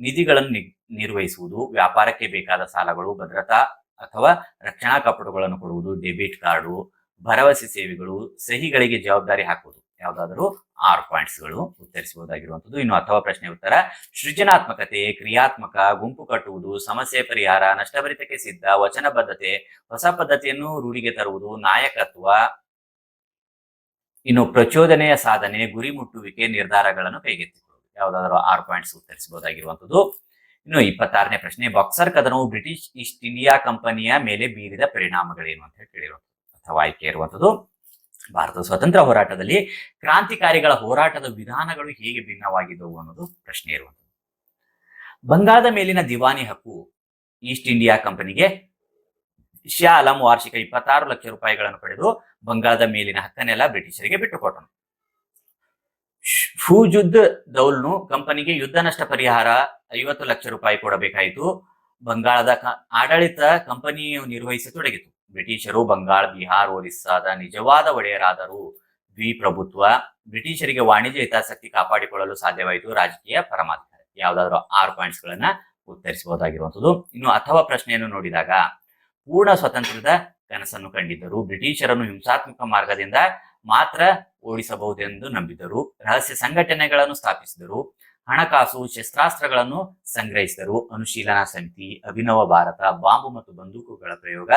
ನಿಧಿಗಳನ್ನು ನಿರ್ವಹಿಸುವುದು, ವ್ಯಾಪಾರಕ್ಕೆ ಬೇಕಾದ ಸಾಲಗಳು, ಭದ್ರತಾ ಅಥವಾ ರಕ್ಷಣಾ ಕಪಟುಗಳನ್ನು ಕೊಡುವುದು, ಡೆಬಿಟ್ ಕಾರ್ಡು ಭರವಸೆ ಸೇವೆಗಳು, ಸಹಿಗಳಿಗೆ ಜವಾಬ್ದಾರಿ ಹಾಕುವುದು. ಯಾವುದಾದರೂ ಆರು ಪಾಯಿಂಟ್ಸ್ಗಳು ಉತ್ತರಿಸಬಹುದಾಗಿರುವಂತದ್ದು ಇನ್ನು ಅಥವಾ ಪ್ರಶ್ನೆ ಉತ್ತರ, ಸೃಜನಾತ್ಮಕತೆ, ಕ್ರಿಯಾತ್ಮಕ, ಗುಂಪು ಕಟ್ಟುವುದು, ಸಮಸ್ಯೆ ಪರಿಹಾರ, ನಷ್ಟಭರಿತಕ್ಕೆ ಸಿದ್ಧ, ವಚನಬದ್ಧತೆ, ಹೊಸ ಪದ್ಧತಿಯನ್ನು ರೂಢಿಗೆ ತರುವುದು, ನಾಯಕತ್ವ, ಇನ್ನು ಪ್ರಚೋದನೆಯ ಸಾಧನೆ, ಗುರಿ ಮುಟ್ಟುವಿಕೆ, ನಿರ್ಧಾರಗಳನ್ನು ಕೈಗೆತ್ತಿಕೊಳ್ಳುವುದು. ಯಾವುದಾದರೂ ಆರು ಪಾಯಿಂಟ್ಸ್ ಉತ್ತರಿಸಬಹುದಾಗಿರುವಂತದ್ದು ಇನ್ನು ಇಪ್ಪತ್ತಾರನೇ ಪ್ರಶ್ನೆ, ಬಾಕ್ಸರ್ ಕದನವು ಬ್ರಿಟಿಷ್ ಈಸ್ಟ್ ಇಂಡಿಯಾ ಕಂಪನಿಯ ಮೇಲೆ ಬೀರಿದ ಪರಿಣಾಮಗಳೇನು ಅಂತ ಹೇಳಿ ಆಯ್ಕೆ ಇರುವಂಥದ್ದು. ಭಾರತದ ಸ್ವತಂತ್ರ ಹೋರಾಟದಲ್ಲಿ ಕ್ರಾಂತಿಕಾರಿಗಳ ಹೋರಾಟದ ವಿಧಾನಗಳು ಹೇಗೆ ಭಿನ್ನವಾಗಿದ್ದವು ಅನ್ನೋದು ಪ್ರಶ್ನೆ ಇರುವಂಥದ್ದು. ಬಂಗಾಳದ ಮೇಲಿನ ದಿವಾನಿ ಹಕ್ಕು ಈಸ್ಟ್ ಇಂಡಿಯಾ ಕಂಪನಿಗೆ ಶಾ ಆಲಂ ವಾರ್ಷಿಕ ಇಪ್ಪತ್ತಾರು ಲಕ್ಷ ರೂಪಾಯಿಗಳನ್ನು ಪಡೆದು ಬಂಗಾಳದ ಮೇಲಿನ ಹಕ್ಕನ್ನೆಲ್ಲ ಬ್ರಿಟಿಷರಿಗೆ ಬಿಟ್ಟುಕೊಟ್ಟನು. ಫೂಜುದ್ ದೌಲ್ನು ಕಂಪನಿಗೆ ಯುದ್ಧ ನಷ್ಟ ಪರಿಹಾರ ಐವತ್ತು ಲಕ್ಷ ರೂಪಾಯಿ ಕೊಡಬೇಕಾಯಿತು. ಬಂಗಾಳದ ಆಡಳಿತ ಕಂಪನಿಯು ನಿರ್ವಹಿಸತೊಡಗಿತು. ಬ್ರಿಟಿಷರು ಬಂಗಾಳ, ಬಿಹಾರ್, ಒರಿಸ್ಸಾದ ನಿಜವಾದ ಒಡೆಯರಾದರೂ ದ್ವಿಪ್ರಭುತ್ವ ಬ್ರಿಟಿಷರಿಗೆ ವಾಣಿಜ್ಯ ಹಿತಾಸಕ್ತಿ ಕಾಪಾಡಿಕೊಳ್ಳಲು ಸಾಧ್ಯವಾಯಿತು. ರಾಜಕೀಯ ಪರಮಾಧಿಕಾರ. ಯಾವ್ದಾದ್ರು ಆರು ಪಾಯಿಂಟ್ಸ್ ಗಳನ್ನ ಉತ್ತರಿಸಬಹುದಾಗಿರುವಂಥದ್ದು. ಇನ್ನು ಅಥವಾ ಪ್ರಶ್ನೆಯನ್ನು ನೋಡಿದಾಗ, ಪೂರ್ಣ ಸ್ವತಂತ್ರದ ಕನಸನ್ನು ಕಂಡಿದ್ದರು ಬ್ರಿಟಿಷರನ್ನು ಹಿಂಸಾತ್ಮಕ ಮಾರ್ಗದಿಂದ ಮಾತ್ರ ಓಡಿಸಬಹುದೆಂದು ನಂಬಿದರು ರಹಸ್ಯ ಸಂಘಟನೆಗಳನ್ನು ಸ್ಥಾಪಿಸಿದರು ಹಣಕಾಸು, ಶಸ್ತ್ರಾಸ್ತ್ರಗಳನ್ನು ಸಂಗ್ರಹಿಸಿದರು. ಅನುಶೀಲನಾ ಸಮಿತಿ, ಅಭಿನವ ಭಾರತ, ಬಾಂಬು ಮತ್ತು ಬಂದೂಕುಗಳ ಪ್ರಯೋಗ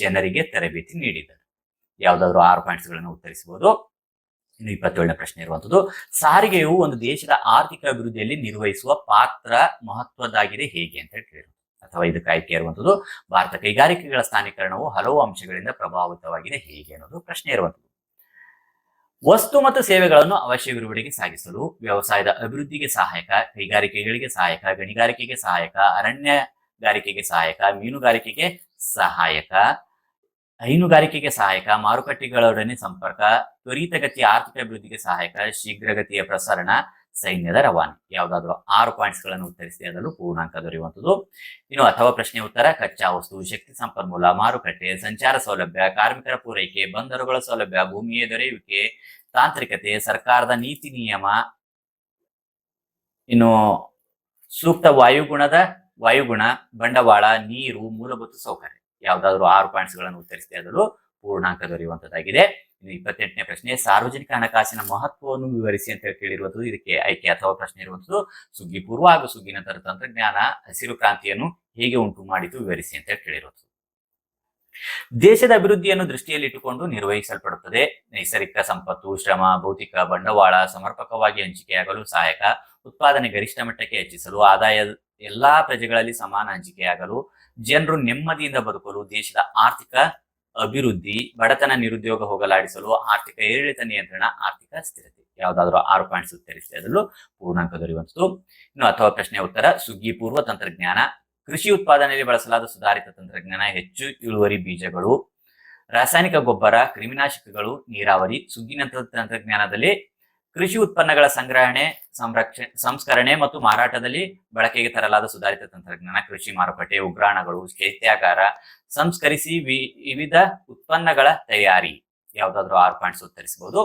ಜನರಿಗೆ ತರಬೇತಿ ನೀಡಿದರು. ಯಾವ್ದಾದ್ರು ಆರು ಪಾಯಿಂಟ್ಸ್ಗಳನ್ನು ಉತ್ತರಿಸಬಹುದು. ಇನ್ನು ಇಪ್ಪತ್ತೇಳನೇ ಪ್ರಶ್ನೆ ಇರುವಂತದ್ದು ಸಾರಿಗೆಯು ಒಂದು ದೇಶದ ಆರ್ಥಿಕ ಅಭಿವೃದ್ಧಿಯಲ್ಲಿ ನಿರ್ವಹಿಸುವ ಪಾತ್ರ ಮಹತ್ವದ್ದಾಗಿದೆ ಹೇಗೆ ಅಂತ ಹೇಳಿ ಅಥವಾ ಇದಕ್ಕೆ ಆಯ್ಕೆ ಇರುವಂತದ್ದು ಭಾರತ ಕೈಗಾರಿಕೆಗಳ ಸ್ಥಾನೀಕರಣವು ಹಲವು ಅಂಶಗಳಿಂದ ಪ್ರಭಾವಿತವಾಗಿದೆ ಹೇಗೆ ಅನ್ನೋದು ಪ್ರಶ್ನೆ ಇರುವಂತದ್ದು ವಸ್ತು ಮತ್ತು ಸೇವೆಗಳನ್ನು ಅವಶ್ಯವಿರುವಡೆಗೆ ಸಾಗಿಸಲು ವ್ಯವಸಾಯದ ಅಭಿವೃದ್ಧಿಗೆ ಸಹಾಯಕ, ಕೈಗಾರಿಕೆಗಳಿಗೆ ಸಹಾಯಕ, ಗಣಿಗಾರಿಕೆಗೆ ಸಹಾಯಕ, ಅರಣ್ಯಗಾರಿಕೆಗೆ ಸಹಾಯಕ, ಮೀನುಗಾರಿಕೆಗೆ ಸಹಾಯಕ, ಹೈನುಗಾರಿಕೆಗೆ ಸಹಾಯಕ, ಮಾರುಕಟ್ಟೆಗಳೊಡನೆ ಸಂಪರ್ಕ, ತ್ವರಿತಗತಿಯ ಆರ್ಥಿಕ ಅಭಿವೃದ್ಧಿಗೆ ಸಹಾಯಕ, ಶೀಘ್ರಗತಿಯ ಪ್ರಸರಣ ಸೈನ್ಯದ ರವಾನೆ. ಯಾವುದಾದ್ರೂ ಆರು ಪಾಯಿಂಟ್ಸ್ಗಳನ್ನು ಉತ್ತರಿಸಿ ಅದರಲ್ಲೂ ಪೂರ್ಣಾಂಕ ದೊರೆಯುವಂಥದ್ದು. ಇನ್ನು ಅಥವಾ ಪ್ರಶ್ನೆ ಉತ್ತರ, ಕಚ್ಚಾ ವಸ್ತು, ಶಕ್ತಿ ಸಂಪನ್ಮೂಲ, ಮಾರುಕಟ್ಟೆ, ಸಂಚಾರ ಸೌಲಭ್ಯ, ಕಾರ್ಮಿಕರ ಪೂರೈಕೆ, ಬಂದರುಗಳ ಸೌಲಭ್ಯ, ಭೂಮಿಯ ದೊರೆಯುವಿಕೆ, ತಾಂತ್ರಿಕತೆ, ಸರ್ಕಾರದ ನೀತಿ ನಿಯಮ, ಇನ್ನು ಸೂಕ್ತ ವಾಯುಗುಣದ ವಾಯುಗುಣ, ಬಂಡವಾಳ, ನೀರು, ಮೂಲಭೂತ ಸೌಕರ್ಯ. ಯಾವ್ದಾದ್ರು ಆರು ಪಾಯಿಂಟ್ಸ್ಗಳನ್ನು ಉತ್ತರಿಸಿದೆ ಅದರಲ್ಲೂ ಪೂರ್ಣಾಂಕ ದೊರೆಯುವಂತದ್ದಾಗಿದೆ ಇಪ್ಪತ್ತೆಂಟನೇ ಪ್ರಶ್ನೆ, ಸಾರ್ವಜನಿಕ ಹಣಕಾಸಿನ ಮಹತ್ವವನ್ನು ವಿವರಿಸಿ ಅಂತ ಹೇಳಿ ಕೇಳಿರುವುದು, ಇದಕ್ಕೆ ಆಯ್ಕೆ ಅಥವಾ ಪ್ರಶ್ನೆ ಇರುವಂತದ್ದು ಸುಗ್ಗಿ ಪೂರ್ವ ಹಾಗೂ ಸುಗ್ಗಿ ನಂತರ ತಂತ್ರಜ್ಞಾನ, ಹಸಿರು ಕ್ರಾಂತಿಯನ್ನು ಹೇಗೆ ಉಂಟು ಮಾಡಿತು ವಿವರಿಸಿ ಅಂತ ಹೇಳಿ ಕೇಳಿರುವುದು. ದೇಶದ ಅಭಿವೃದ್ಧಿಯನ್ನು ದೃಷ್ಟಿಯಲ್ಲಿಟ್ಟುಕೊಂಡು ನಿರ್ವಹಿಸಲ್ಪಡುತ್ತದೆ. ನೈಸರ್ಗಿಕ ಸಂಪತ್ತು, ಶ್ರಮ, ಭೌತಿಕ ಬಂಡವಾಳ, ಸಮರ್ಪಕವಾಗಿ ಹಂಚಿಕೆಯಾಗಲು ಸಹಾಯಕ, ಉತ್ಪಾದನೆ ಗರಿಷ್ಠ ಮಟ್ಟಕ್ಕೆ ಹೆಚ್ಚಿಸಲು, ಆದಾಯ ಎಲ್ಲಾ ಪ್ರಜೆಗಳಲ್ಲಿ ಸಮಾನ ಹಂಚಿಕೆಯಾಗಲು, ಜನರು ನೆಮ್ಮದಿಯಿಂದ ಬದುಕಲು, ದೇಶದ ಆರ್ಥಿಕ ಅಭಿವೃದ್ಧಿ, ಬಡತನ ನಿರುದ್ಯೋಗ ಹೋಗಲಾಡಿಸಲು ಆರ್ಥಿಕ ಏರಿಳಿತ ನಿಯಂತ್ರಣ, ಆರ್ಥಿಕ ಸ್ಥಿರತೆ. ಯಾವ್ದಾದ್ರು ಆರು ಪಾಯಿಂಟ್ಸ್ ಉತ್ತರಿಸಿದೆ. ಅದರಲ್ಲೂ ಪೂರ್ಣಾಂಕ ದೊರೆಯುವಂಥದ್ದು. ಇನ್ನು ಅಥವಾ ಪ್ರಶ್ನೆ ಉತ್ತರ ಸುಗ್ಗಿ ಪೂರ್ವ ತಂತ್ರಜ್ಞಾನ. ಕೃಷಿ ಉತ್ಪಾದನೆಯಲ್ಲಿ ಬಳಸಲಾದ ಸುಧಾರಿತ ತಂತ್ರಜ್ಞಾನ ಹೆಚ್ಚು ಇಳುವರಿ ಬೀಜಗಳು, ರಾಸಾಯನಿಕ ಗೊಬ್ಬರ, ಕ್ರಿಮಿನಾಶಕಗಳು, ನೀರಾವರಿ, ಸುಗ್ಗಿ ನಂತರ ತಂತ್ರಜ್ಞಾನದಲ್ಲಿ ಕೃಷಿ ಉತ್ಪನ್ನಗಳ ಸಂಗ್ರಹಣೆ, ಸಂರಕ್ಷಣೆ, ಸಂಸ್ಕರಣೆ ಮತ್ತು ಮಾರಾಟದಲ್ಲಿ ಬಳಕೆಗೆ ತರಲಾದ ಸುಧಾರಿತ ತಂತ್ರಜ್ಞಾನ, ಕೃಷಿ ಮಾರುಕಟ್ಟೆ, ಉಗ್ರಾಣಗಳು ಶೈತ್ಯಾಗಾರ ಸಂಸ್ಕರಿಸಿ ವಿವಿಧ ಉತ್ಪನ್ನಗಳ ತಯಾರಿ. ಯಾವ್ದಾದ್ರು ಆರು ಪಾಯಿಂಟ್ಸ್ ಉತ್ತರಿಸಬಹುದು.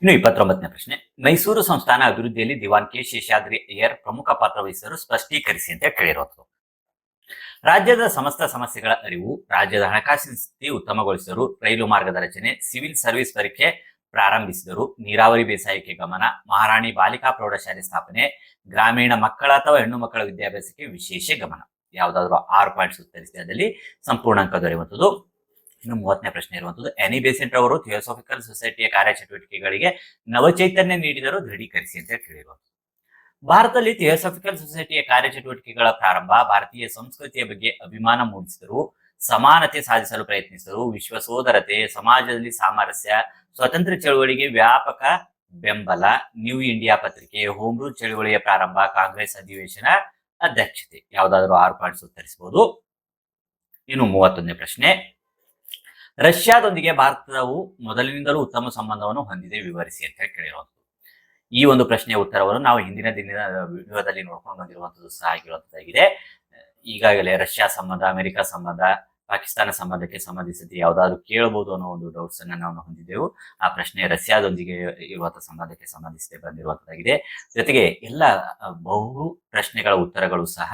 ಇನ್ನು ಇಪ್ಪತ್ತೊಂಬತ್ತನೇ ಪ್ರಶ್ನೆ. ಮೈಸೂರು ಸಂಸ್ಥಾನ ಅಭಿವೃದ್ಧಿಯಲ್ಲಿ ದಿವಾನ್ ಕೆ ಶೇಷಾದ್ರಿ ಅಯ್ಯರ್ ಪ್ರಮುಖ ಪಾತ್ರ ವಹಿಸಲು ಸ್ಪಷ್ಟೀಕರಿಸಿ ಅಂತ ಕೇಳಿರೋದು. ರಾಜ್ಯದ ಸಮಸ್ತ ಸಮಸ್ಯೆಗಳ ಅರಿವು, ರಾಜ್ಯದ ಹಣಕಾಸಿನ ಸ್ಥಿತಿ ಉತ್ತಮಗೊಳಿಸಿದರು ರೈಲು ಮಾರ್ಗದ ರಚನೆ, ಸಿವಿಲ್ ಸರ್ವಿಸ್ ಪರೀಕ್ಷೆ ಪ್ರಾರಂಭಿಸಿದರು. ನೀರಾವರಿ ಬೇಸಾಯಕ್ಕೆ ಗಮನ, ಮಹಾರಾಣಿ ಬಾಲಿಕಾ ಪ್ರೌಢಶಾಲೆ ಸ್ಥಾಪನೆ, ಗ್ರಾಮೀಣ ಮಕ್ಕಳ ಅಥವಾ ಹೆಣ್ಣು ಮಕ್ಕಳ ವಿದ್ಯಾಭ್ಯಾಸಕ್ಕೆ ವಿಶೇಷ ಗಮನ. ಯಾವ್ದಾದ್ರು ಆರು ಪಾಯಿಂಟ್ಸ್ ಉತ್ತರಿಸಿದೆ ಅದರಲ್ಲಿ ಸಂಪೂರ್ಣಾಂಕ ದೊರೆಯುವಂಥದ್ದು. ಇನ್ನು ಮೂವತ್ತನೇ ಪ್ರಶ್ನೆ ಇರುವಂತದ್ದು ಎನಿ ಬೇಸೆಂಟ್ ಅವರು ಥಿಯೋಸಾಫಿಕಲ್ ಸೊಸೈಟಿಯ ಕಾರ್ಯಚಟುವಟಿಕೆಗಳಿಗೆ ನವಚೈತನ್ಯ ನೀಡಿದರು ದೃಢೀಕರಿಸಿ ಅಂತ ಹೇಳಿರುವ ಭಾರತದಲ್ಲಿ ಥಿಯೋಸಾಫಿಕಲ್ ಸೊಸೈಟಿಯ ಕಾರ್ಯಚಟುವಟಿಕೆಗಳ ಪ್ರಾರಂಭ ಭಾರತೀಯ ಸಂಸ್ಕೃತಿಯ ಬಗ್ಗೆ ಅಭಿಮಾನ ಮೂಡಿಸಿದರು, ಸಮಾನತೆ ಸಾಧಿಸಲು ಪ್ರಯತ್ನಿಸಿದರು, ವಿಶ್ವ ಸೋದರತೆ, ಸಮಾಜದಲ್ಲಿ ಸಾಮರಸ್ಯ, ಸ್ವತಂತ್ರ ಚಳುವಳಿಗೆ ವ್ಯಾಪಕ ಬೆಂಬಲ ನ್ಯೂ ಇಂಡಿಯಾ ಪತ್ರಿಕೆ ಹೋಮ್ ರೂಲ್ ಚಳುವಳಿಯ ಪ್ರಾರಂಭ, ಕಾಂಗ್ರೆಸ್ ಅಧಿವೇಶನ ಅಧ್ಯಕ್ಷತೆ. ಯಾವುದಾದರೂ ಆರು ಪಾಯಿಂಟ್ಸ್ ಉತ್ತರಿಸಬಹುದು ಇನ್ನು ಮೂವತ್ತೊಂದನೇ ಪ್ರಶ್ನೆ. ರಷ್ಯಾದೊಂದಿಗೆ ಭಾರತವು ಮೊದಲಿನಿಂದಲೂ ಉತ್ತಮ ಸಂಬಂಧವನ್ನು ಹೊಂದಿದೆ ವಿವರಿಸಿ ಅಂತ ಹೇಳಿ ಕೇಳಿರುವಂಥದ್ದು ಈ ಒಂದು ಪ್ರಶ್ನೆಯ ಉತ್ತರವನ್ನು ನಾವು ಹಿಂದಿನ ದಿನದ ವಿಡಿಯೋದಲ್ಲಿ ನೋಡ್ಕೊಂಡು ಬಂದಿರುವಂಥದ್ದು ಸಹ ಆಗಿರುವಂಥದ್ದಾಗಿದೆ ಈಗಾಗಲೇ ರಷ್ಯಾ ಸಂಬಂಧ, ಅಮೆರಿಕ ಸಂಬಂಧ ಪಾಕಿಸ್ತಾನ ಸಂಬಂಧಕ್ಕೆ ಸಂಬಂಧಿಸಿದ ಯಾವ್ದಾದ್ರು ಕೇಳಬಹುದು ಅನ್ನೋ ಒಂದು ಡೌಟ್ಸ್ ಅನ್ನ ನಾವು ಹೊಂದಿದ್ದೆವು. ಆ ಪ್ರಶ್ನೆ ರಷ್ಯಾದೊಂದಿಗೆ ಇರುವಂತಹ ಸಂಬಂಧಕ್ಕೆ ಸಂಬಂಧಿಸಿದೆ ಬಂದಿರುವಂತದ್ದಾಗಿದೆ. ಜೊತೆಗೆ ಎಲ್ಲ ಬಹು ಪ್ರಶ್ನೆಗಳ ಉತ್ತರಗಳು ಸಹ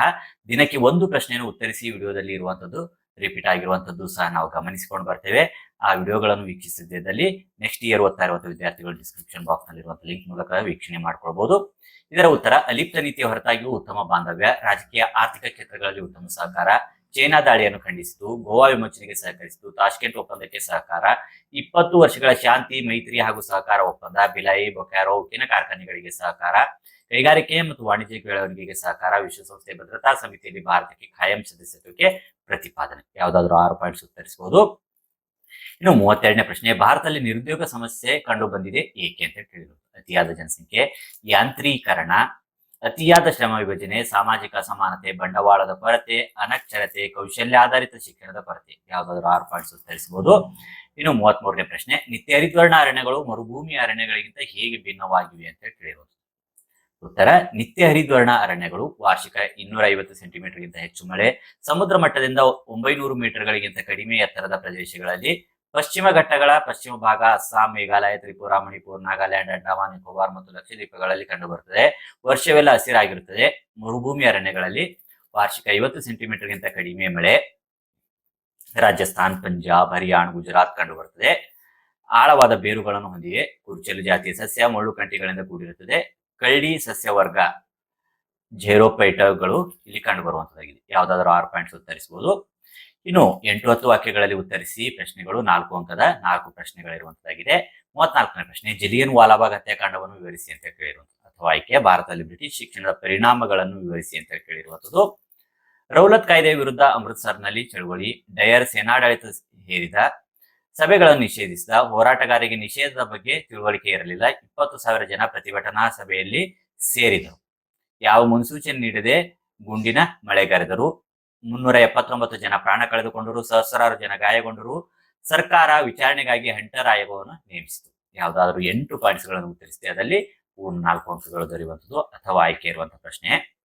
ದಿನಕ್ಕೆ ಒಂದು ಪ್ರಶ್ನೆಯನ್ನು ಉತ್ತರಿಸಿ ವಿಡಿಯೋದಲ್ಲಿ ಇರುವಂತದ್ದು ರಿಪೀಟ್ ಆಗಿರುವಂತದ್ದು ಸಹ ನಾವು ಗಮನಿಸಿಕೊಂಡು ಬರ್ತೇವೆ. ಆ ವಿಡಿಯೋಗಳನ್ನು ವೀಕ್ಷಿಸಿದ್ದಲ್ಲಿ ನೆಕ್ಸ್ಟ್ ಇಯರ್ ಓದ್ತಾ ಇರುವಂತಹ ವಿದ್ಯಾರ್ಥಿಗಳು ಡಿಸ್ಕ್ರಿಪ್ಷನ್ ಬಾಕ್ಸ್ ನಲ್ಲಿರುವಂತಹ ಲಿಂಕ್ ಮೂಲಕ ವೀಕ್ಷಣೆ ಮಾಡ್ಕೊಳ್ಬಹುದು ಇದರ ಉತ್ತರ ಅಲಿಪ್ತ ನೀತಿಯ ಹೊರತಾಗಿಯೂ ಉತ್ತಮ ಬಾಂಧವ್ಯ, ರಾಜಕೀಯ, ಆರ್ಥಿಕ ಕ್ಷೇತ್ರಗಳಲ್ಲಿ ಉತ್ತಮ ಸಹಕಾರ ಚೈನಾ ದಾಳಿಯನ್ನು ಖಂಡಿಸಿತು ಗೋವಾ ವಿಮೋಚನೆಗೆ ಸಹಕರಿಸಿತು ತಾಷ್ಕೆಂಟ್ ಒಪ್ಪಂದಕ್ಕೆ ಸಹಕಾರ, ಇಪ್ಪತ್ತು ವರ್ಷಗಳ ಶಾಂತಿ, ಮೈತ್ರಿ ಹಾಗೂ ಸಹಕಾರ ಒಪ್ಪಂದ ಬಿಲಾಯಿ ಬೊಕ್ಯಾರೋ, ಉಕ್ಕಿನ ಕಾರ್ಖಾನೆಗಳಿಗೆ ಸಹಕಾರ, ಕೈಗಾರಿಕೆ ಮತ್ತು ವಾಣಿಜ್ಯ ಬೆಳವಣಿಗೆಗೆ ಸಹಕಾರ, ವಿಶ್ವಸಂಸ್ಥೆ ಭದ್ರತಾ ಸಮಿತಿಯಲ್ಲಿ ಭಾರತಕ್ಕೆ ಖಾಯಂ ಸದಸ್ಯತ್ವಕ್ಕೆ ಪ್ರತಿಪಾದನೆ. ಯಾವುದಾದ್ರೂ ಆರು ಪಾಯಿಂಟ್ಸ್ ಉತ್ತರಿಸಬಹುದು. ಇನ್ನು ಮೂವತ್ತೆರಡನೇ ಪ್ರಶ್ನೆ, ಭಾರತದಲ್ಲಿ ನಿರುದ್ಯೋಗ ಸಮಸ್ಯೆ ಕಂಡು ಬಂದಿದೆ ಏಕೆ ಅಂತ ಕೇಳಿದ್ರು. ಅತಿಯಾದ ಜನಸಂಖ್ಯೆ, ಯಾಂತ್ರೀಕರಣ ಅತಿಯಾದ ಶ್ರಮ ವಿಭಜನೆ, ಸಾಮಾಜಿಕ ಅಸಮಾನತೆ, ಬಂಡವಾಳದ ಕೊರತೆ, ಅನಕ್ಷರತೆ ಕೌಶಲ್ಯಾಧಾರಿತ ಶಿಕ್ಷಣದ ಕೊರತೆ ಯಾವುದಾದ್ರೂ ಆರು ಪಾಯಿಂಟ್ಸ್ ಉತ್ತರಿಸಬಹುದು. ಇನ್ನು ಮೂವತ್ತ್ ಮೂರನೇ ಪ್ರಶ್ನೆ, ನಿತ್ಯ ಹರಿದ್ವರ್ಣ ಅರಣ್ಯಗಳು ಮರುಭೂಮಿ ಅರಣ್ಯಗಳಿಗಿಂತ ಹೇಗೆ ಭಿನ್ನವಾಗಿವೆ ಅಂತ ತಿಳಿಯಬಹುದು ಉತ್ತರ, ನಿತ್ಯ ಹರಿದ್ವರ್ಣ ಅರಣ್ಯಗಳು ವಾರ್ಷಿಕ ಇನ್ನೂರ ಐವತ್ತು ಸೆಂಟಿಮೀಟರ್ಗಿಂತ ಹೆಚ್ಚು ಮಳೆ, ಸಮುದ್ರ ಮಟ್ಟದಿಂದ ಒಂಬೈನೂರು ಮೀಟರ್ಗಳಿಗಿಂತ ಕಡಿಮೆ ಎತ್ತರದ ಪ್ರದೇಶಗಳಲ್ಲಿ ಪಶ್ಚಿಮ ಘಟ್ಟಗಳ ಪಶ್ಚಿಮ ಭಾಗ, ಅಸ್ಸಾಂ, ಮೇಘಾಲಯ, ತ್ರಿಪುರ, ಮಣಿಪುರ್, ನಾಗಾಲ್ಯಾಂಡ್, ಅಂಡಮಾನ್, ನಿಕೋಬಾರ್ ಮತ್ತು ಲಕ್ಷದ್ವೀಪಗಳಲ್ಲಿ ಕಂಡುಬರುತ್ತದೆ. ವರ್ಷವೆಲ್ಲ ಹಸಿರಾಗಿರುತ್ತದೆ. ಮರುಭೂಮಿ ಅರಣ್ಯಗಳಲ್ಲಿ ವಾರ್ಷಿಕ ಐವತ್ತು ಸೆಂಟಿಮೀಟರ್ಗಿಂತ ಕಡಿಮೆ ಮಳೆ. ರಾಜಸ್ಥಾನ್, ಪಂಜಾಬ್, ಹರಿಯಾಣ, ಗುಜರಾತ್ ಕಂಡುಬರುತ್ತದೆ. ಆಳವಾದ ಬೇರುಗಳನ್ನು ಹೊಂದಿವೆ. ಕುರ್ಚಲು ಜಾತಿಯ ಸಸ್ಯ, ಮುಳ್ಳು ಕಂಟಿಗಳಿಂದ ಕೂಡಿರುತ್ತದೆ. ಕಳ್ಳಿ ಸಸ್ಯ ವರ್ಗ ಜೇರೋಪೈಟಗಳು ಇಲ್ಲಿ ಕಂಡು ಬರುವಂತದ್ದಾಗಿದೆ ಯಾವ್ದಾದ್ರು ಆರು ಪಾಯಿಂಟ್ಸ್ ಉತ್ತರಿಸಬಹುದು ಇನ್ನು ಎಂಟು ಹತ್ತು ವಾಕ್ಯಗಳಲ್ಲಿ ಉತ್ತರಿಸಿ ಪ್ರಶ್ನೆಗಳು ನಾಲ್ಕು ಅಂಕದ ನಾಲ್ಕು ಪ್ರಶ್ನೆಗಳಿರುವಂತದ್ದಾಗಿದೆ. ಮೂವತ್ನಾಲ್ಕನೇ ಪ್ರಶ್ನೆ, ಜಿಲಿಯನ್ ವಾಲಾಬಾಗ್ ಹತ್ಯಾಕಾಂಡವನ್ನು ವಿವರಿಸಿ ಅಂತ ಕೇಳಿರುವಂಥದ್ದು ಅಥವಾ ಆಯ್ಕೆ ಭಾರತದಲ್ಲಿ ಬ್ರಿಟಿಷ್ ಶಿಕ್ಷಣದ ಪರಿಣಾಮಗಳನ್ನು ವಿವರಿಸಿ ಅಂತ ಕೇಳಿರುವಂಥದ್ದು ರೌಲತ್ ಕಾಯ್ದೆ ವಿರುದ್ಧ ಅಮೃತ್ಸರ್ನಲ್ಲಿ ಚಳುವಳಿ, ಡಯರ್ ಸೇನಾಡಳಿತ ಹೇರಿದ, ಸಭೆಗಳನ್ನು ನಿಷೇಧಿಸಿದ ಹೋರಾಟಗಾರರಿಗೆ ನಿಷೇಧದ ಬಗ್ಗೆ ತಿಳುವಳಿಕೆ ಇರಲಿಲ್ಲ, ಇಪ್ಪತ್ತು ಸಾವಿರ ಜನ ಪ್ರತಿಭಟನಾ ಸಭೆಯಲ್ಲಿ ಸೇರಿದರು. ಯಾವ ಮುನ್ಸೂಚನೆ ನೀಡದೆ ಗುಂಡಿನ ಮಳೆಗರೆದರು. ಮುನ್ನೂರ ಎಪ್ಪತ್ತೊಂಬತ್ತು ಜನ ಪ್ರಾಣ ಕಳೆದುಕೊಂಡರು, ಸಹಸ್ರಾರು ಜನ ಗಾಯಗೊಂಡರು. ಸರ್ಕಾರ ವಿಚಾರಣೆಗಾಗಿ ಹಂಟರ್ ಆಯೋಗವನ್ನು ನೇಮಿಸಿತು. ಯಾವುದಾದ್ರೂ ಎಂಟು ಪಾಯಿಂಟ್ಸ್ಗಳನ್ನು ಉತ್ತರಿಸಿದೆ ಅದರಲ್ಲಿ ಮೂರು ನಾಲ್ಕು ಅಂಕಗಳು ದೊರೆಯುವಂಥದ್ದು ಅಥವಾ ಆಯ್ಕೆ ಇರುವಂತಹ ಪ್ರಶ್ನೆ.